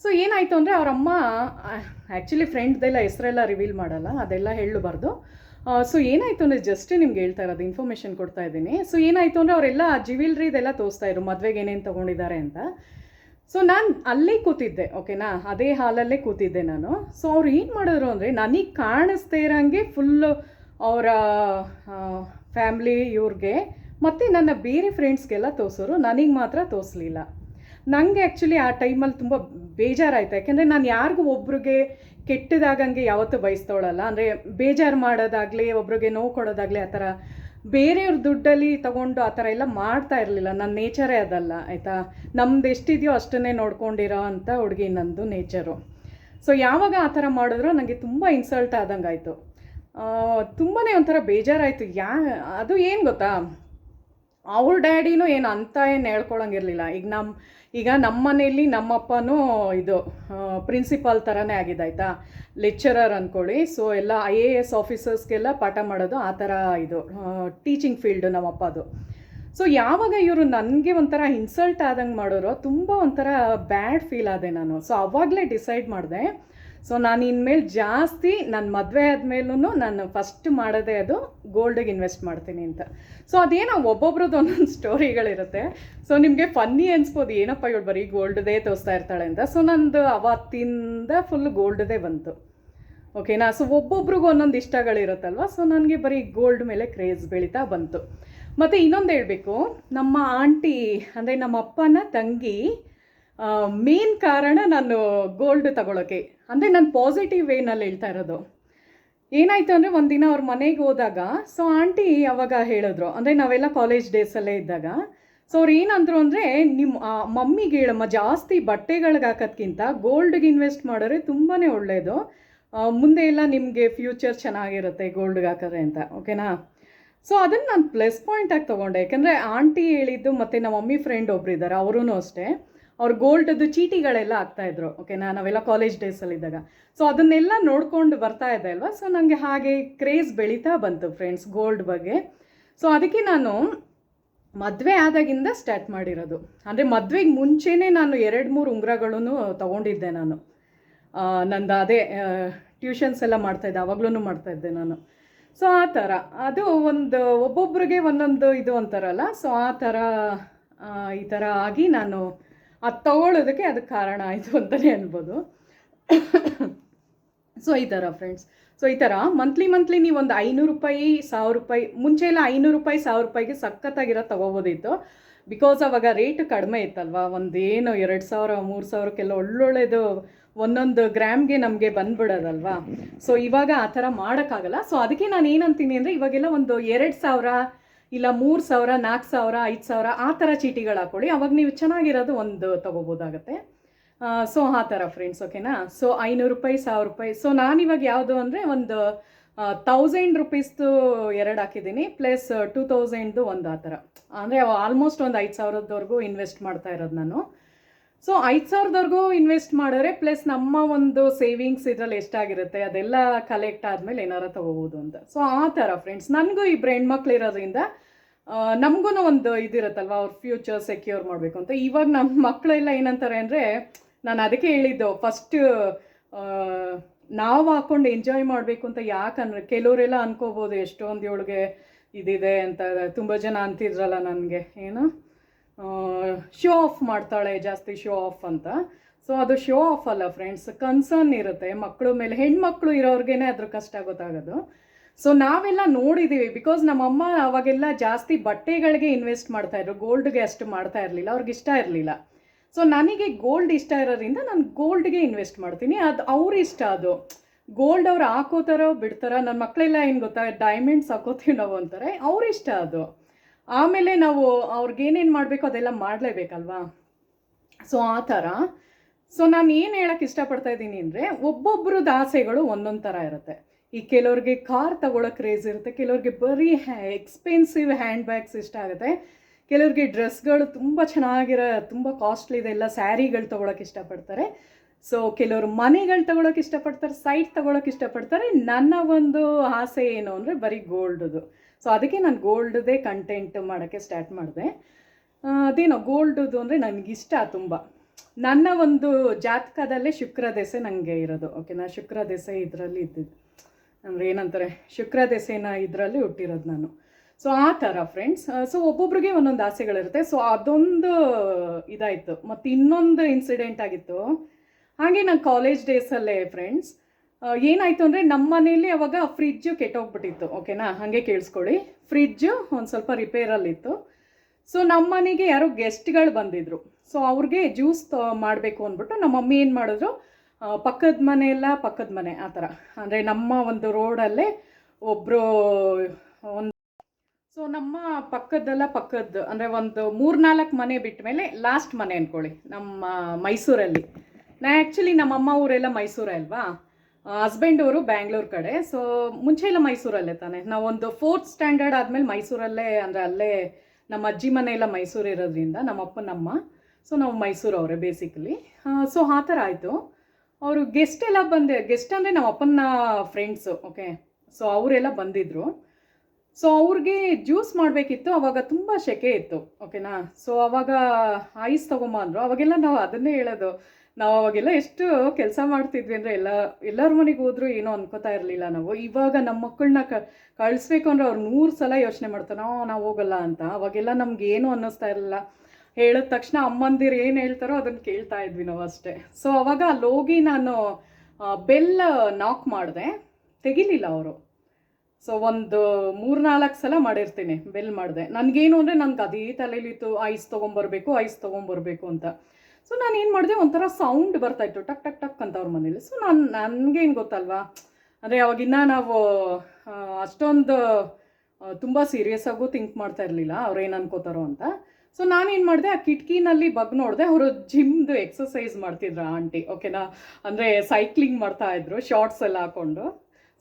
ಸೊ ಏನಾಯಿತು ಅಂದರೆ ಅವರಮ್ಮ ಆ್ಯಕ್ಚುಲಿ ಫ್ರೆಂಡ್ದೆಲ್ಲ ಹೆಸರೆಲ್ಲ ರಿವೀಲ್ ಮಾಡಲ್ಲ, ಅದೆಲ್ಲ ಹೇಳಬಾರ್ದು. ಸೊ ಏನಾಯಿತು ಅಂದರೆ ಜಸ್ಟ್ ನಿಮ್ಗೆ ಹೇಳ್ತಾ ಇರೋದು ಇನ್ಫಾರ್ಮೇಷನ್ ಕೊಡ್ತಾ ಇದ್ದೀನಿ. ಸೊ ಏನಾಯಿತು ಅಂದರೆ ಅವರೆಲ್ಲ ಜ್ಯುವೆಲ್ರಿದೆಲ್ಲ ತೋರಿಸ್ತಾ ಇದ್ರು, ಮದುವೆಗೆ ಏನೇನು ತೊಗೊಂಡಿದ್ದಾರೆ ಅಂತ. ಸೊ ನಾನು ಅಲ್ಲೇ ಕೂತಿದ್ದೆ ಓಕೆನಾ ಅದೇ ಹಾಲಲ್ಲೇ ಕೂತಿದ್ದೆ ನಾನು. ಸೊ ಅವ್ರು ಏನು ಮಾಡಿದ್ರು ಅಂದರೆ ನನಗೆ ಕಾಣಿಸ್ತಾ ಇರೋಂಗೆ ಫುಲ್ಲು ಅವರ ಫ್ಯಾಮ್ಲಿ ಇವ್ರಿಗೆ, ಮತ್ತು ನನ್ನ ಬೇರೆ ಫ್ರೆಂಡ್ಸ್ಗೆಲ್ಲ ತೋರಿಸೋರು, ನನಗೆ ಮಾತ್ರ ತೋರಿಸ್ಲಿಲ್ಲ. ನನಗೆ ಆ್ಯಕ್ಚುಲಿ ಆ ಟೈಮಲ್ಲಿ ತುಂಬ ಬೇಜಾರಾಯ್ತು. ಯಾಕೆಂದರೆ ನಾನು ಯಾರಿಗೂ ಒಬ್ರಿಗೆ ಕೆಟ್ಟದಾಗಂಗೆ ಯಾವತ್ತೂ ಬಯಸ್ತೋಳಲ್ಲ ಅಂದರೆ ಬೇಜಾರು ಮಾಡೋದಾಗಲಿ, ಒಬ್ರಿಗೆ ನೋವು ಕೊಡೋದಾಗಲಿ ಆ ಥರ ಬೇರೆಯವ್ರ ದುಡ್ಡಲ್ಲಿ ತಗೊಂಡು ಆ ಥರ ಎಲ್ಲ ಮಾಡ್ತಾ ಇರಲಿಲ್ಲ. ನನ್ನ ನೇಚರೇ ಅದಲ್ಲ, ಆಯಿತಾ? ನಮ್ದು ಎಷ್ಟಿದೆಯೋ ಅಷ್ಟನ್ನೇ ನೋಡ್ಕೊಂಡಿರೋ ಅಂತ ಹುಡುಗಿ ನಂದು ನೇಚರು ಸೊ ಯಾವಾಗ ಆ ಥರ ಮಾಡಿದ್ರೋ ನನಗೆ ತುಂಬ ಇನ್ಸಲ್ಟ್ ಆದಂಗೆ ಆಯಿತು ತುಂಬಾ ಒಂಥರ ಬೇಜಾರಾಯಿತು. ಯಾ, ಅದು ಏನು ಗೊತ್ತಾ? ಅವ್ರ ಡ್ಯಾಡಿನೂ ಏನು ಅಂತ ಏನು ಹೇಳ್ಕೊಳಂಗಿರಲಿಲ್ಲ. ಈಗ ನಮ್ಮ ಈಗ ನಮ್ಮ ಮನೇಲಿ ನಮ್ಮಪ್ಪನೂ ಇದು ಪ್ರಿನ್ಸಿಪಾಲ್ ಥರನೇ ಆಗಿದೆ ಆಯಿತಾ? ಲೆಕ್ಚರರ್ ಅಂದ್ಕೊಳ್ಳಿ ಸೊ ಎಲ್ಲ ಐ ಎ ಎಸ್ ಆಫೀಸರ್ಸ್ಗೆಲ್ಲ ಪಾಠ ಮಾಡೋದು ಆ ಥರ ಇದು ಟೀಚಿಂಗ್ ಫೀಲ್ಡು ನಮ್ಮಪ್ಪದು ಸೊ ಯಾವಾಗ ಇವರು ನನಗೆ ಒಂಥರ ಇನ್ಸಲ್ಟ್ ಆದಂಗೆ ಮಾಡೋರು, ತುಂಬ ಒಂಥರ ಬ್ಯಾಡ್ ಫೀಲ್ ಆದೆ ನಾನು. ಸೊ ಅವಾಗಲೇ ಡಿಸೈಡ್ ಮಾಡಿದೆ ಸೊ ನಾನು ಇನ್ಮೇಲೆ ಜಾಸ್ತಿ ನನ್ನ ಮದುವೆ ಆದಮೇಲೂ ನಾನು ಫಸ್ಟ್ ಮಾಡೋದೇ ಅದು ಗೋಲ್ಡಿಗೆ ಇನ್ವೆಸ್ಟ್ ಮಾಡ್ತೀನಿ ಅಂತ. ಸೊ ಅದೇನೋ ಒಬ್ಬೊಬ್ರದ್ದು ಒಂದೊಂದು ಸ್ಟೋರಿಗಳಿರುತ್ತೆ ಸೊ ನಿಮಗೆ ಫನ್ನಿ ಅನ್ಸ್ಬೋದು, ಏನಪ್ಪ ಇವಳು ಬರೀ ಗೋಲ್ಡ್ದೇ ತೋರಿಸ್ತಾ ಇರ್ತಾಳೆ ಅಂತ. ಸೊ ನಂದು ಅವತ್ತಿಂದ ಫುಲ್ ಗೋಲ್ಡ್ದೇ ಬಂತು. ಓಕೆನಾ ಸೊ ಒಬ್ಬೊಬ್ರಿಗೂ ಒಂದೊಂದು ಇಷ್ಟಗಳಿರುತ್ತಲ್ವ? ಸೊ ನನಗೆ ಬರೀ ಗೋಲ್ಡ್ ಮೇಲೆ ಕ್ರೇಜ್ ಬೆಳೀತಾ ಬಂತು. ಮತ್ತು ಇನ್ನೊಂದು ಹೇಳಬೇಕು, ನಮ್ಮ ಆಂಟಿ, ಅಂದರೆ ನಮ್ಮ ಅಪ್ಪನ ತಂಗಿ ಮೇನ್ ಕಾರಣ ನಾನು ಗೋಲ್ಡ್ ತಗೊಳ್ಳೋಕ್ಕೆ ಅಂದರೆ ನಾನು ಪಾಸಿಟಿವ್ ವೇನಲ್ಲಿ ಹೇಳ್ತಾ ಇರೋದು. ಏನಾಯಿತು ಅಂದರೆ ಒಂದಿನ ಅವ್ರ ಮನೆಗೆ ಹೋದಾಗ ಸೊ ಆಂಟಿ ಅವಾಗ ಹೇಳಿದ್ರು. ಅಂದರೆ ನಾವೆಲ್ಲ ಕಾಲೇಜ್ ಡೇಸಲ್ಲೇ ಇದ್ದಾಗ. ಸೊ ಅವ್ರು ಏನಂದ್ರು ಅಂದರೆ ನಿಮ್ಮ ಮಮ್ಮಿಗೆ ಹೇಳಮ್ಮ, ಜಾಸ್ತಿ ಬಟ್ಟೆಗಳಿಗೆ ಹಾಕೋದ್ಕಿಂತ ಗೋಲ್ಡ್ಗೆ ಇನ್ವೆಸ್ಟ್ ಮಾಡಿದ್ರೆ ತುಂಬಾ ಒಳ್ಳೆಯದು ಮುಂದೆ ಎಲ್ಲ ನಿಮಗೆ ಫ್ಯೂಚರ್ ಚೆನ್ನಾಗಿರುತ್ತೆ ಗೋಲ್ಡ್ಗೆ ಹಾಕಿದ್ರೆ ಅಂತ ಓಕೆನಾ ಸೊ ಅದನ್ನು ನಾನು ಪ್ಲಸ್ ಪಾಯಿಂಟಾಗಿ ತೊಗೊಂಡೆ. ಯಾಕಂದರೆ ಆಂಟಿ ಹೇಳಿದ್ದು ಮತ್ತು ನಮ್ಮ ಮಮ್ಮಿ ಫ್ರೆಂಡ್ ಒಬ್ರು ಇದ್ದಾರೆ ಅವರೂ ಅಷ್ಟೇ. ಅವ್ರು ಗೋಲ್ಡದು ಚೀಟಿಗಳೆಲ್ಲ ಓಕೆ ಓಕೆನಾ ನಾವೆಲ್ಲ ಕಾಲೇಜ್ ಡೇಸಲ್ಲಿದ್ದಾಗ ಸೊ ಅದನ್ನೆಲ್ಲ ನೋಡ್ಕೊಂಡು ಬರ್ತಾ ಇದೆ ಅಲ್ವಾ? ಸೊ ನನಗೆ ಹಾಗೆ ಕ್ರೇಜ್ ಬೆಳೀತಾ ಬಂತು ಫ್ರೆಂಡ್ಸ್ ಗೋಲ್ಡ್ ಬಗ್ಗೆ. ಸೊ ಅದಕ್ಕೆ ನಾನು ಮದುವೆ ಆದಾಗಿಂದ ಸ್ಟಾರ್ಟ್ ಮಾಡಿರೋದು. ಅಂದರೆ ಮದುವೆಗೆ ಮುಂಚೆನೇ ನಾನು ಎರಡು ಮೂರು ಉಂಗುರಗಳನ್ನು ತೊಗೊಂಡಿದ್ದೆ ನಾನು. ನಂದು ಅದೇ ಟ್ಯೂಷನ್ಸ್ ಎಲ್ಲ ಮಾಡ್ತಾಯಿದ್ದೆ ಮಾಡ್ತಾ ಮಾಡ್ತಾಯಿದ್ದೆ ನಾನು. ಸೊ ಆ ಥರ. ಅದು ಒಂದು ಒಬ್ಬೊಬ್ರಿಗೆ ಒಂದೊಂದು ಇದು ಅಂತಾರಲ್ಲ? ಸೊ ಆ ಥರ ಈ ಥರ ಆಗಿ ನಾನು ಅದು ತಗೊಳ್ಳೋದಕ್ಕೆ ಅದಕ್ಕೆ ಕಾರಣ ಆಯಿತು ಅಂತಲೇ ಅನ್ಬೋದು. ಸೊ ಈ ಥರ ಫ್ರೆಂಡ್ಸ್ ಸೊ ಈ ಥರ ಮಂತ್ಲಿ ಮಂತ್ಲಿ ನೀವು ಒಂದು ಐನೂರು ರೂಪಾಯಿ, ಸಾವಿರ ರೂಪಾಯಿ, ಮುಂಚೆ ಎಲ್ಲ ಐನೂರು ರೂಪಾಯಿ, ಸಾವಿರ ರೂಪಾಯಿಗೆ ಸಖತ್ತಾಗಿರೋ ತೊಗೋಬೋದಿತ್ತು. ಬಿಕಾಸ್ ಅವಾಗ ರೇಟ್ ಕಡಿಮೆ ಇತ್ತಲ್ವಾ? ಒಂದೇನು ಎರಡು ಸಾವಿರ, ಮೂರು ಸಾವಿರಕ್ಕೆಲ್ಲ ಒಳ್ಳೊಳ್ಳೆದು ಒಂದೊಂದು ಗ್ರಾಮ್ಗೆ ನಮಗೆ ಬಂದ್ಬಿಡೋದಲ್ವಾ? ಸೊ ಇವಾಗ ಆ ಥರ ಮಾಡೋಕ್ಕಾಗಲ್ಲ. ಸೊ ಅದಕ್ಕೆ ನಾನು ಏನಂತೀನಿ ಅಂದರೆ, ಇವಾಗೆಲ್ಲ ಒಂದು ಎರಡು ಸಾವಿರ ಇಲ್ಲ ಮೂರು ಸಾವಿರ ನಾಲ್ಕು ಸಾವಿರ, ಐದು ಸಾವಿರ ಆ ಥರ ಚೀಟಿಗಳು ಹಾಕ್ಕೊಳ್ಳಿ ಅವಾಗ ನೀವು ಚೆನ್ನಾಗಿರೋದು ಒಂದು ತೊಗೋಬೋದಾಗತ್ತೆ. ಸೊ ಆ ಥರ ಫ್ರೆಂಡ್ಸ್ ಓಕೆನಾ ಸೊ ಐನೂರು ರೂಪಾಯಿ, ಸಾವಿರ ರೂಪಾಯಿ. ಸೊ ನಾನಿವಾಗ ಯಾವುದು ಅಂದರೆ ಒಂದು ತೌಸಂಡ್ ರುಪೀಸ್ದು ಎರಡು ಹಾಕಿದ್ದೀನಿ ಪ್ಲಸ್ ಟೂ ತೌಸಂಡ್ದು ಒಂದು ಆ ಥರ ಅಂದರೆ ಆಲ್ಮೋಸ್ಟ್ ಒಂದು ಐದು ಸಾವಿರದವರೆಗೂ ಇನ್ವೆಸ್ಟ್ ಮಾಡ್ತಾ ಇರೋದು ನಾನು. ಸೊ ಐದು ಸಾವಿರದವರೆಗೂ ಇನ್ವೆಸ್ಟ್ ಮಾಡಿದ್ರೆ ಪ್ಲಸ್ ನಮ್ಮ ಒಂದು ಸೇವಿಂಗ್ಸ್ ಇದರಲ್ಲಿ ಎಷ್ಟಾಗಿರುತ್ತೆ, ಅದೆಲ್ಲ ಕಲೆಕ್ಟ್ ಆದಮೇಲೆ ಏನಾರ ತೊಗೋಬೋದು ಅಂತ. ಸೊ ಆ ಥರ ಫ್ರೆಂಡ್ಸ್ ನನಗೂ ಇಬ್ಬರು ಹೆಣ್ಮಕ್ಳು ಇರೋದ್ರಿಂದ ನಮಗೂ ಒಂದು ಇದಿರುತ್ತಲ್ವ, ಅವ್ರ ಫ್ಯೂಚರ್ ಸೆಕ್ಯೂರ್ ಮಾಡಬೇಕು ಅಂತ. ಇವಾಗ ನಮ್ಮ ಮಕ್ಕಳೆಲ್ಲ ಏನಂತಾರೆ ಅಂದರೆ, ನಾನು ಅದಕ್ಕೆ ಹೇಳಿದ್ದು ಫಸ್ಟ್ ನಾವು ಹಾಕೊಂಡು ಎಂಜಾಯ್ ಮಾಡಬೇಕು ಅಂತ ಯಾಕಂದ್ರೆ ಕೆಲವರೆಲ್ಲ ಅನ್ಕೋಬೋದು, ಎಷ್ಟೊಂದು ಇವಳಿಗೆ ಇದಿದೆ ಅಂತ, ತುಂಬ ಜನ ಅಂತಿದ್ರಲ್ಲ ನನಗೆ, ಏನು? ಶೋ ಆಫ್ ಮಾಡ್ತಾಳೆ ಜಾಸ್ತಿ ಶೋ ಆಫ್ ಅಂತ. ಸೊ ಅದು ಶೋ ಆಫ್ ಅಲ್ಲ ಫ್ರೆಂಡ್ಸ್ ಕನ್ಸರ್ನ್ ಇರುತ್ತೆ. ಮಕ್ಕಳು ಮೇಲೆ, ಹೆಣ್ಮಕ್ಳು ಇರೋರ್ಗೇನೆ ಅದ್ರ ಕಷ್ಟ ಗೊತ್ತಾಗೋದು. ಸೊ ನಾವೆಲ್ಲ ನೋಡಿದ್ದೀವಿ ಬಿಕಾಸ್ ನಮ್ಮಮ್ಮ ಅವಾಗೆಲ್ಲ ಜಾಸ್ತಿ ಬಟ್ಟೆಗಳಿಗೆ ಇನ್ವೆಸ್ಟ್ ಮಾಡ್ತಾ ಇದ್ರು. ಗೋಲ್ಡ್ಗೆ ಅಷ್ಟು ಮಾಡ್ತಾ ಇರಲಿಲ್ಲ, ಅವ್ರಿಗೆ ಇಷ್ಟ ಇರಲಿಲ್ಲ. ಸೊ ನನಗೆ ಗೋಲ್ಡ್ ಇಷ್ಟ ಇರೋದ್ರಿಂದ ನಾನು ಗೋಲ್ಡ್ಗೆ ಇನ್ವೆಸ್ಟ್ ಮಾಡ್ತೀನಿ. ಅದು ಅವ್ರ ಇಷ್ಟ ಅದು. ಗೋಲ್ಡ್ ಅವ್ರು ಹಾಕೋತಾರೋ ಬಿಡ್ತಾರೋ ನನ್ನ ಮಕ್ಕಳೆಲ್ಲ ಏನು ಗೊತ್ತಾ ಡೈಮಂಡ್ಸ್ ಹಾಕೋತೀವಿ ನಾವು ಅಂತಾರೆ, ಅವ್ರ ಇಷ್ಟ ಅದು. ಆಮೇಲೆ ನಾವು ಅವ್ರಿಗೇನೇನು ಮಾಡಬೇಕು ಅದೆಲ್ಲ ಮಾಡಲೇಬೇಕಲ್ವಾ? ಸೊ ಆ ಥರ. ಸೊ ನಾನು ಏನು ಹೇಳಕ್ಕೆ ಇಷ್ಟಪಡ್ತಾ ಇದ್ದೀನಿ ಅಂದರೆ ಒಬ್ಬೊಬ್ರದ್ದು ಆಸೆಗಳು ಒಂದೊಂದು ಥರ ಇರುತ್ತೆ. ಈ ಕೆಲವ್ರಿಗೆ ಕಾರ್ ತಗೊಳ್ಳೋಕೆ ಕ್ರೇಜ್ ಇರುತ್ತೆ, ಕೆಲವ್ರಿಗೆ ಬರೀ ಹ್ಯಾ ಎಕ್ಸ್ಪೆನ್ಸಿವ್ ಹ್ಯಾಂಡ್ ಬ್ಯಾಗ್ಸ್ ಇಷ್ಟ ಆಗುತ್ತೆ. ಕೆಲವ್ರಿಗೆ ಡ್ರೆಸ್ಗಳು ತುಂಬ ಚೆನ್ನಾಗಿರೋ, ತುಂಬ ಕಾಸ್ಟ್ಲಿ ಇದೆಲ್ಲ ಸ್ಯಾರಿಗಳು ತೊಗೊಳಕ್ಕೆ ಇಷ್ಟಪಡ್ತಾರೆ. ಸೊ ಕೆಲವರು ಮನೆಗಳು ತಗೊಳಕ್ಕೆ ಇಷ್ಟಪಡ್ತಾರೆ ಸೈಟ್ ತಗೊಳಕ್ಕೆ ಇಷ್ಟಪಡ್ತಾರೆ. ನನ್ನ ಒಂದು ಆಸೆ ಏನು ಅಂದರೆ ಬರೀ ಗೋಲ್ಡ್ದು ಸೊ ಅದಕ್ಕೆ ನಾನು ಗೋಲ್ಡ್ದೇ ಕಂಟೆಂಟ್ ಮಾಡೋಕ್ಕೆ ಸ್ಟಾರ್ಟ್ ಮಾಡಿದೆ. ಅದೇನೋ ಗೋಲ್ಡ್ದು ಅಂದರೆ ನನಗಿಷ್ಟ ತುಂಬ. ನನ್ನ ಒಂದು ಜಾತಕದಲ್ಲೇ ಶುಕ್ರ ದೆಸೆ ನನಗೆ ಇರೋದು. ಓಕೆನಾ ಶುಕ್ರ ದೆಸೆ ಇದರಲ್ಲಿ ಇದ್ದಿದ್ದು ಅಂದರೆ ಏನಂತಾರೆ ಶುಕ್ರ ದೆಸೆನ ಇದರಲ್ಲಿ ಹುಟ್ಟಿರೋದು ನಾನು. ಸೊ ಆ ಥರ ಫ್ರೆಂಡ್ಸ್ ಸೊ ಒಬ್ಬೊಬ್ರಿಗೆ ಒಂದೊಂದು ಆಸೆಗಳಿರುತ್ತೆ. ಸೊ ಅದೊಂದು ಇದಾಯಿತು. ಮತ್ತು ಇನ್ನೊಂದು ಇನ್ಸಿಡೆಂಟ್ ಆಗಿತ್ತು. ಹಾಗೆ ನಾನು ಕಾಲೇಜ್ ಡೇಸಲ್ಲೇ ಫ್ರೆಂಡ್ಸ್ ಏನಾಯಿತು ಅಂದರೆ ನಮ್ಮ ಮನೇಲಿ ಅವಾಗ ಫ್ರಿಜ್ಜು ಕೆಟ್ಟೋಗ್ಬಿಟ್ಟಿತ್ತು ಓಕೆನಾ ಹಾಗೆ ಕೇಳಿಸ್ಕೊಳ್ಳಿ. ಫ್ರಿಜ್ಜು ಒಂದು ಸ್ವಲ್ಪ ರಿಪೇರಲ್ಲಿತ್ತು ಸೊ ನಮ್ಮ ಮನೆಗೆ ಯಾರೋ ಗೆಸ್ಟ್ಗಳು ಬಂದಿದ್ರು. ಸೊ ಅವ್ರಿಗೆ ಜ್ಯೂಸ್ ಮಾಡಬೇಕು ಅಂದ್ಬಿಟ್ಟು ನಮ್ಮ ಮಮ್ಮಿ ಏನು ಮಾಡಿದ್ರು? ಪಕ್ಕದ ಮನೆ ಪಕ್ಕದ ಮನೆ, ಆ ಥರ. ಅಂದರೆ ನಮ್ಮ ಒಂದು ರೋಡಲ್ಲೇ ಒಬ್ಬರು ಒಂದು ಸೊ ನಮ್ಮ ಪಕ್ಕದ್ದೆಲ್ಲ ಪಕ್ಕದ್ದು ಅಂದರೆ ಒಂದು ಮೂರ್ನಾಲ್ಕು ಮನೆ ಬಿಟ್ಟ ಮೇಲೆ ಲಾಸ್ಟ್ ಮನೆ ಅಂದ್ಕೊಳ್ಳಿ ನಮ್ಮ ಮೈಸೂರಲ್ಲಿ. ನಾ ಆ್ಯಕ್ಚುಲಿ ನಮ್ಮಮ್ಮ ಊರೆಲ್ಲ ಮೈಸೂರೇ ಅಲ್ವಾ? ಹಸ್ಬೆಂಡ್ ಅವರು ಬ್ಯಾಂಗ್ಳೂರ್ ಕಡೆ. ಸೊ ಮುಂಚೆ ಎಲ್ಲ ಮೈಸೂರಲ್ಲೇ ತಾನೆ. ನಾವೊಂದು ಫೋರ್ತ್ ಸ್ಟ್ಯಾಂಡರ್ಡ್ ಆದಮೇಲೆ ಮೈಸೂರಲ್ಲೇ, ಅಂದರೆ ಅಲ್ಲೇ ನಮ್ಮ ಅಜ್ಜಿ ಮನೆ ಎಲ್ಲ ಮೈಸೂರು ಇರೋದ್ರಿಂದ, ನಮ್ಮ ಅಪ್ಪನಮ್ಮ ಸೊ ನಾವು ಮೈಸೂರು ಅವರೇ ಬೇಸಿಕಲಿ ಸೊ ಆ ಥರ ಆಯಿತು. ಅವರು ಗೆಸ್ಟ್ ಎಲ್ಲ ಬಂದೆ. ಗೆಸ್ಟ್ ಅಂದರೆ ನಮ್ಮ ಅಪ್ಪನ ಫ್ರೆಂಡ್ಸು ಓಕೆ ಸೊ ಅವರೆಲ್ಲ ಬಂದಿದ್ದರು ಸೊ ಅವ್ರಿಗೆ ಜ್ಯೂಸ್ ಮಾಡಬೇಕಿತ್ತು. ಅವಾಗ ತುಂಬ ಸೆಕೆ ಇತ್ತು ಓಕೆನಾ ಸೊ ಅವಾಗ ಐಸ್ ತೊಗೊಂಬಂದರು. ಅವಾಗೆಲ್ಲ ನಾವು ಅದನ್ನೇ ಹೇಳೋದು. ನಾವು ಅವಾಗೆಲ್ಲ ಎಷ್ಟು ಕೆಲಸ ಮಾಡ್ತಿದ್ವಿ ಅಂದರೆ ಎಲ್ಲ, ಎಲ್ಲರ ಮನೆಗೆ ಹೋದರೂ ಏನೋ ಅನ್ಕೋತಾ ಇರಲಿಲ್ಲ ನಾವು. ಇವಾಗ ನಮ್ಮ ಮಕ್ಕಳನ್ನ ಕ, ಕಳಿಸ್ಬೇಕು ಅಂದರೆ ಅವ್ರು ನೂರು ಸಲ ಯೋಚನೆ ಮಾಡ್ತಾರೆ ನಾವು ನಾವು ಹೋಗಲ್ಲ ಅಂತ. ಅವಾಗೆಲ್ಲ ನಮ್ಗೆ ಏನು ಅನ್ನಿಸ್ತಾ ಇರಲಿಲ್ಲ. ಹೇಳಿದ ತಕ್ಷಣ ಅಮ್ಮಂದಿರು ಏನು ಹೇಳ್ತಾರೋ ಅದನ್ನು ಕೇಳ್ತಾ ಇದ್ವಿ ನಾವು ಅಷ್ಟೇ. ಸೊ ಅವಾಗ ಅಲ್ಲಿ ಹೋಗಿ ನಾನು ಬೆಲ್ ನಾಕ್ ಮಾಡಿದೆ. ತೆಗಿಲಿಲ್ಲ ಅವರು. ಸೊ ಒಂದು ಮೂರ್ನಾಲ್ಕು ಸಲ ಮಾಡಿರ್ತೀನಿ, ಬೆಲ್ ಮಾಡಿದೆ. ನನಗೇನು ಅಂದರೆ ನನಗೆ ಅದೇ ತಲೆಯಲ್ಲಿತ್ತು ಐಸ್ ತೊಗೊಂಬರ್ಬೇಕು ಐಸ್ ತೊಗೊಂಬರ್ಬೇಕು ಅಂತ. ಸೊ ನಾನು ಏನು ಮಾಡಿದೆ? ಒಂಥರ ಸೌಂಡ್ ಬರ್ತಾಯಿತ್ತು ಟಕ್ ಟಕ್ ಟಕ್ ಅಂತ ಅವ್ರ ಮನೇಲಿ. ಸೊ ನಾನು ನನಗೇನು ಗೊತ್ತಲ್ವಾ? ಅಂದರೆ ಅವಾಗಿನ್ನ ನಾವು ಅಷ್ಟೊಂದು ತುಂಬ ಸೀರಿಯಸ್ ಆಗು ಥಿಂಕ್ ಮಾಡ್ತಾ ಇರಲಿಲ್ಲ. ಅವ್ರು ಏನು ಅನ್ಕೋತಾರೋ ಅಂತ. ಸೊ ನಾನೇನು ಮಾಡಿದೆ? ಆ ಕಿಟಕಿನಲ್ಲಿ ಬಗ್ ನೋಡಿದೆ. ಅವರು ಜಿಮ್ದು ಎಕ್ಸಸೈಸ್ ಮಾಡ್ತಿದ್ರು ಆಂಟಿ ಓಕೆನಾ ಅಂದರೆ ಸೈಕ್ಲಿಂಗ್ ಮಾಡ್ತಾ ಇದ್ರು ಶಾರ್ಟ್ಸ್ ಎಲ್ಲ ಹಾಕೊಂಡು.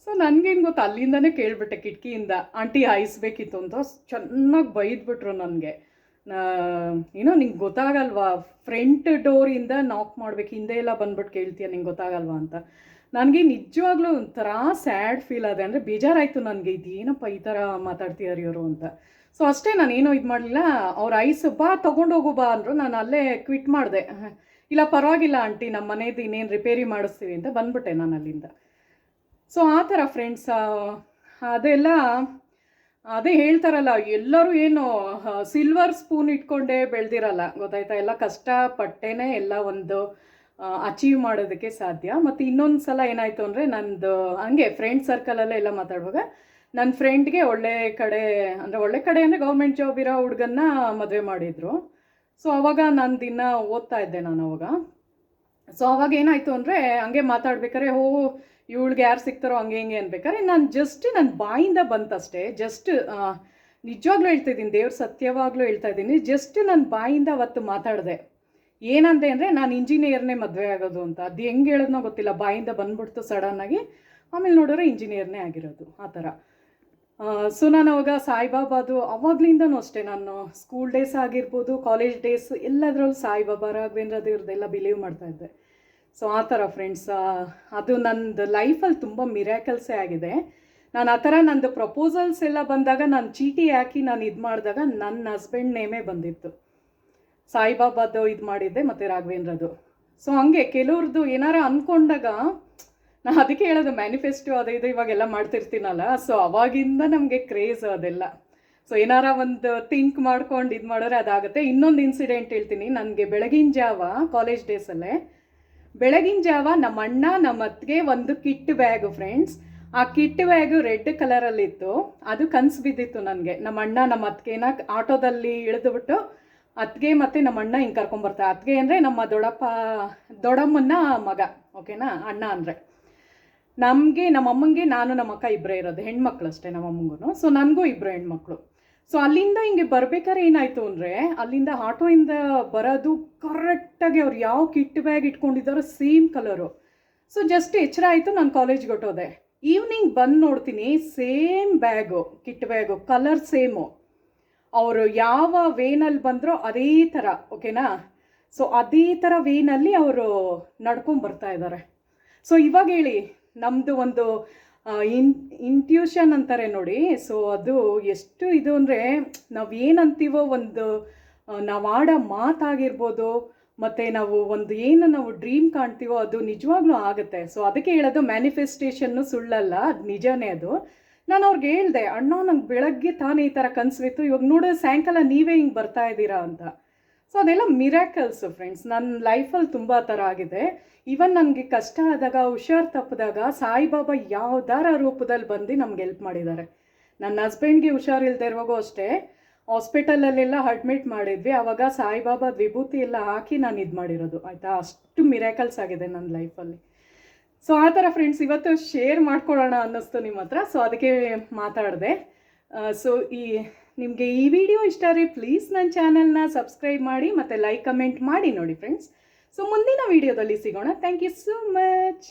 ಸೊ ನನಗೇನು ಗೊತ್ತು, ಅಲ್ಲಿಂದನೇ ಕೇಳಿಬಿಟ್ಟೆ ಕಿಟಕಿಯಿಂದ, ಆಂಟಿ, ಹಾಯಿಸ್ಬೇಕಿತ್ತು ಅಂತ. ಚೆನ್ನಾಗಿ ಬೈದ್ಬಿಟ್ರು ನನಗೆ. ಏನೋ ನಿಂಗೆ ಗೊತ್ತಾಗಲ್ವಾ? ಫ್ರಂಟ್ ಡೋರಿಂದ ನಾಕ್ ಮಾಡ್ಬೇಕು, ಹಿಂದೆ ಎಲ್ಲ ಬಂದ್ಬಿಟ್ಟು ಕೇಳ್ತೀಯ ನಿಂಗೆ ಗೊತ್ತಾಗಲ್ವಾ ಅಂತ. ನನಗೆ ನಿಜವಾಗ್ಲೂ ಒಂಥರ ಸ್ಯಾಡ್ ಫೀಲ್ ಆದೆ. ಅಂದರೆ ಬೇಜಾರಾಯಿತು ನನಗೆ, ಇದೇನಪ್ಪ ಈ ಥರ ಮಾತಾಡ್ತಿದಾರೆ ಇವರು ಅಂತ. ಸೊ ಅಷ್ಟೇ ನಾನು ಏನೋ ಇದು ಮಾಡಲಿಲ್ಲ. ಅವ್ರ ಐಸ್, ಬಾ ತೊಗೊಂಡೋಗು ಬಾ, ಅಂದರು. ನಾನು ಅಲ್ಲೇ ಕ್ವಿಟ್ ಮಾಡಿದೆ. ಇಲ್ಲ, ಪರವಾಗಿಲ್ಲ ಆಂಟಿ ನಮ್ಮ ಮನೇದು ಇನ್ನೇನು ರಿಪೇರಿ ಮಾಡಿಸ್ತೀವಿ ಅಂತ ಬಂದ್ಬಿಟ್ಟೆ ನಾನು ಅಲ್ಲಿಂದ. ಸೊ ಆ ಥರ ಫ್ರೆಂಡ್ಸ್ ಅದೆಲ್ಲ ಅದೇ ಹೇಳ್ತಾರಲ್ಲ, ಎಲ್ಲರೂ ಏನು ಸಿಲ್ವರ್ ಸ್ಪೂನ್ ಇಟ್ಕೊಂಡೇ ಬೆಳೆದಿರಲ್ಲ, ಗೊತ್ತಾಯ್ತಾ? ಎಲ್ಲ ಕಷ್ಟಪಟ್ಟೇನೆ ಎಲ್ಲ ಒಂದು ಅಚೀವ್ ಮಾಡೋದಕ್ಕೆ ಸಾಧ್ಯ. ಮತ್ತು ಇನ್ನೊಂದು ಸಲ ಏನಾಯಿತು ಅಂದರೆ, ನಂದು, ಹಂಗೆ ಫ್ರೆಂಡ್ ಸರ್ಕಲಲ್ಲೇ ಎಲ್ಲ ಮಾತಾಡುವಾಗ ನನ್ನ ಫ್ರೆಂಡ್ಗೆ ಒಳ್ಳೆ ಕಡೆ, ಅಂದರೆ ಒಳ್ಳೆ ಕಡೆ ಅಂದರೆ ಗೌರ್ಮೆಂಟ್ ಜಾಬ್ ಇರೋ ಹುಡುಗನ್ನ ಮದುವೆ ಮಾಡಿದರು. ಸೊ ಅವಾಗ ನಾನು ದಿನ ಓದ್ತಾ ಇದ್ದೆ ನಾನು ಅವಾಗ. ಸೊ ಅವಾಗ ಏನಾಯಿತು ಅಂದರೆ ಹಂಗೆ ಮಾತಾಡ್ಬೇಕಾರೆ, ಓ, ಇವಳಿಗೆ ಯಾರು ಸಿಗ್ತಾರೋ ಹಂಗೆ ಹಿಂಗೆ ಅನ್ಬೇಕಾರೆ, ನಾನು ಜಸ್ಟ್ ನನ್ನ ಬಾಯಿಂದ ಬಂತಷ್ಟೇ ಜಸ್ಟ್ ನಿಜವಾಗ್ಲೂ ಹೇಳ್ತಾ ಇದ್ದೀನಿ, ದೇವ್ರ ಸತ್ಯವಾಗ್ಲೂ ಹೇಳ್ತಾ ಇದ್ದೀನಿ ಜಸ್ಟ್ ನನ್ನ ಬಾಯಿಂದ ಅವತ್ತು ಮಾತಾಡಿದೆ. ಏನಂದೆ ಅಂದರೆ, ನಾನು ಇಂಜಿನಿಯರ್ನೇ ಮದುವೆ ಆಗೋದು ಅಂತ. ಅದು ಹೆಂಗೆ ಹೇಳೋದ್ನೋ ಗೊತ್ತಿಲ್ಲ, ಬಾಯಿಂದ ಬಂದ್ಬಿಡ್ತು ಸಡನ್ನಾಗಿ ಆಮೇಲೆ ನೋಡಿದ್ರೆ ಇಂಜಿನಿಯರ್ನೇ ಆಗಿರೋದು, ಆ ಥರ. ಸೊ ನಾನು ಅವಾಗ ಸಾಯಿಬಾಬಾದು ಅವಾಗ್ಲಿಂದನೂ ಅಷ್ಟೇ ನಾನು ಸ್ಕೂಲ್ ಡೇಸ್ ಆಗಿರ್ಬೋದು ಕಾಲೇಜ್ ಡೇಸ್ ಎಲ್ಲದರಲ್ಲೂ ಸಾಯಿಬಾಬಾ, ರಾಘವೇಂದ್ರ ದೇವ್ರದ್ದೆಲ್ಲ ಬಿಲೀವ್ ಮಾಡ್ತಾ ಇದ್ದೆ. ಸೊ ಆ ಥರ ಫ್ರೆಂಡ್ಸ್ ಅದು ನಂದು ಲೈಫಲ್ಲಿ ತುಂಬ ಮಿರಾಕಲ್ಸೇ ಆಗಿದೆ. ನಾನು ಆ ಥರ ನಂದು ಪ್ರಪೋಸಲ್ಸ್ ಎಲ್ಲ ಬಂದಾಗ ನಾನು ಚೀಟಿ ಹಾಕಿ ನಾನು ಇದು ಮಾಡಿದಾಗ ನನ್ನ ಹಸ್ಬೆಂಡ್ ನೇಮೇ ಬಂದಿತ್ತು. ಸಾಯಿಬಾಬಾದು ಇದು ಮಾಡಿದ್ದೆ ಮತ್ತು ರಾಘವೇಂದ್ರದು. ಸೊ ಹಂಗೆ ಕೆಲವ್ರದ್ದು ಏನಾರ ಅಂದ್ಕೊಂಡಾಗ ನಾನು ಅದಕ್ಕೆ ಹೇಳೋದು ಮ್ಯಾನಿಫೆಸ್ಟೋ ಅದು ಇದು ಇವಾಗೆಲ್ಲ ಮಾಡ್ತಿರ್ತೀನಲ್ಲ ಸೊ ಅವಾಗಿಂದ ನಮಗೆ ಕ್ರೇಜ್ ಅದೆಲ್ಲ. ಸೊ ಏನಾರ ಒಂದು ಥಿಂಕ್ ಮಾಡ್ಕೊಂಡು ಇದು ಮಾಡಿದ್ರೆ ಅದಾಗುತ್ತೆ. ಇನ್ನೊಂದು ಇನ್ಸಿಡೆಂಟ್ ಹೇಳ್ತೀನಿ. ನನಗೆ ಬೆಳಗಿನ ಜಾವ ಕಾಲೇಜ್ ಡೇಸಲ್ಲೇ ಬೆಳಗಿನ ಜಾವ ನಮ್ಮ ಅಣ್ಣ ನಮ್ಮ ಅತ್ತಿಗೆ ಒಂದು ಕಿಟ್ ಬ್ಯಾಗು ಫ್ರೆಂಡ್ಸ್ ಆ ಕಿಟ್ ಬ್ಯಾಗು ರೆಡ್ ಕಲರಲ್ಲಿತ್ತು ಅದು ಕನ್ಸು ಬಿದ್ದಿತ್ತು ನನಗೆ. ನಮ್ಮ ಅಣ್ಣ ನಮ್ಮ ಅತ್ತಿಗೆನ ಆಟೋದಲ್ಲಿ ಇಳಿದುಬಿಟ್ಟು ಅತ್ತಿಗೆ ಮತ್ತು ನಮ್ಮ ಅಣ್ಣ ಹಿಂಗೆ ಕರ್ಕೊಂಬರ್ತಾರೆ ಅತ್ತಿಗೆ ಅಂದರೆ ನಮ್ಮ ದೊಡ್ಡಪ್ಪ ದೊಡ್ಡಮ್ಮನ ಮಗ ಓಕೆನಾ ಅಣ್ಣ ಅಂದರೆ. ನಮಗೆ ನಮ್ಮ ಅಮ್ಮಂಗೆ ನಾನು ನಮ್ಮ ಅಕ್ಕ ಇಬ್ಬರೇ ಇರೋದು ಹೆಣ್ಮಕ್ಳು ಅಷ್ಟೇ ನಮ್ಮ ಅಮ್ಮಂಗೂ ಸೊ ನನಗೂ ಇಬ್ಬರು ಹೆಣ್ಮಕ್ಳು. ಸೊ ಅಲ್ಲಿಂದ ಹಿಂಗೆ ಬರ್ಬೇಕಾದ್ರೆ ಏನಾಯಿತು ಅಂದರೆ, ಅಲ್ಲಿಂದ ಆಟೋಯಿಂದ ಬರೋದು ಕರೆಕ್ಟಾಗಿ ಅವ್ರು ಯಾವ ಕಿಟ್ ಬ್ಯಾಗ್ ಇಟ್ಕೊಂಡಿದ್ದಾರೋ ಸೇಮ್ ಕಲರು ಸೊ ಜಸ್ಟ್ ಎಚ್ಚರ ಆಯಿತು ನಾನು ಕಾಲೇಜ್ಗೆ ಹೊಟ್ಟೋದೆ ಈವ್ನಿಂಗ್ ಬಂದು ನೋಡ್ತೀನಿ, same bag, kit bag colour same. ಅವರು ಯಾವ ವೇನಲ್ಲಿ ಬಂದರೋ ಅದೇ ಥರ, ಓಕೆನಾ? ಸೊ ಅದೇ ಥರ ವೇನಲ್ಲಿ ಅವರು ನಡ್ಕೊಂಡು ಬರ್ತಾ ಇದ್ದಾರೆ ಸೊ ಇವಾಗ ಹೇಳಿ ನಮ್ಮದು ಒಂದು ಇನ್ ಇಂಟ್ಯೂಷನ್ ಅಂತಾರೆ ನೋಡಿ. ಸೊ ಅದು ಎಷ್ಟು ಇದು ಅಂದರೆ ನಾವು ಏನಂತೀವೋ ಒಂದು ನಾವು ಆಡೋ ಮಾತಾಗಿರ್ಬೋದು, ಮತ್ತು ನಾವು ಒಂದು ಏನು ನಾವು ಡ್ರೀಮ್ ಕಾಣ್ತೀವೋ ಅದು ನಿಜವಾಗ್ಲೂ ಆಗುತ್ತೆ. ಸೊ ಅದಕ್ಕೆ ಹೇಳೋದು ಮ್ಯಾನಿಫೆಸ್ಟೇಷನ್ನು ಸುಳ್ಳಲ್ಲ, ಅದು ನಿಜನೇ ಅದು. ನಾನು ಅವ್ರಿಗೆ ಹೇಳ್ದೆ, ಅಣ್ಣ, ನಂಗೆ ಬೆಳಗ್ಗೆ ತಾನೇ ಈ ಥರ ಕನಸಿತ್ತು ಇವಾಗ ನೋಡಿದ್ರೆ ಸಾಯಂಕಾಲ ನೀವೇ ಹಿಂಗೆ ಬರ್ತಾ ಇದ್ದೀರಾ ಅಂತ. ಸೊ ಅದೆಲ್ಲ ಮಿರಾಕಲ್ಸು ಫ್ರೆಂಡ್ಸ್ ನನ್ನ ಲೈಫಲ್ಲಿ ತುಂಬ ಥರ ಆಗಿದೆ. ಈವನ್ ನನಗೆ ಕಷ್ಟ ಆದಾಗ, ಹುಷಾರು ತಪ್ಪಿದಾಗ ಸಾಯಿಬಾಬಾ ಯಾವ್ದಾರ ರೂಪದಲ್ಲಿ ಬಂದು ನಮ್ಗೆ ಹೆಲ್ಪ್ ಮಾಡಿದ್ದಾರೆ. ನನ್ನ ಹಸ್ಬೆಂಡ್ಗೆ ಹುಷಾರಿಲ್ದೆ ಇರುವಾಗೂ ಅಷ್ಟೇ ಹಾಸ್ಪಿಟಲಲ್ಲೆಲ್ಲ ಅಡ್ಮಿಟ್ ಮಾಡಿದ್ವಿ. ಆವಾಗ ಸಾಯಿಬಾಬಾ ವಿಭೂತಿ ಎಲ್ಲ ಹಾಕಿ ನಾನು ಇದು ಮಾಡಿರೋದು. ಆಯಿತಾ? ಅಷ್ಟು ಮಿರಾಕಲ್ಸ್ ಆಗಿದೆ ನನ್ನ ಲೈಫಲ್ಲಿ ಸೊ ಆ ಥರ ಫ್ರೆಂಡ್ಸ್ ಇವತ್ತು ಶೇರ್ ಮಾಡ್ಕೊಳ್ಳೋಣ ಅನ್ನಿಸ್ತು ನಿಮ್ಮ ಹತ್ರ ಸೊ ಅದಕ್ಕೆ ಮಾತಾಡಿದೆ. ಸೊ ಈ ನಿಮಗೆ ಈ ವಿಡಿಯೋ ಇಷ್ಟ ರೀ ಪ್ಲೀಸ್ ನನ್ನ ಚಾನಲ್ನ ಸಬ್ಸ್ಕ್ರೈಬ್ ಮಾಡಿ ಮತ್ತು ಲೈಕ್ ಕಮೆಂಟ್ ಮಾಡಿ ನೋಡಿ ಫ್ರೆಂಡ್ಸ್ ಸೊ ಮುಂದಿನ ವಿಡಿಯೋದಲ್ಲಿ ಸಿಗೋಣ. Thank you so much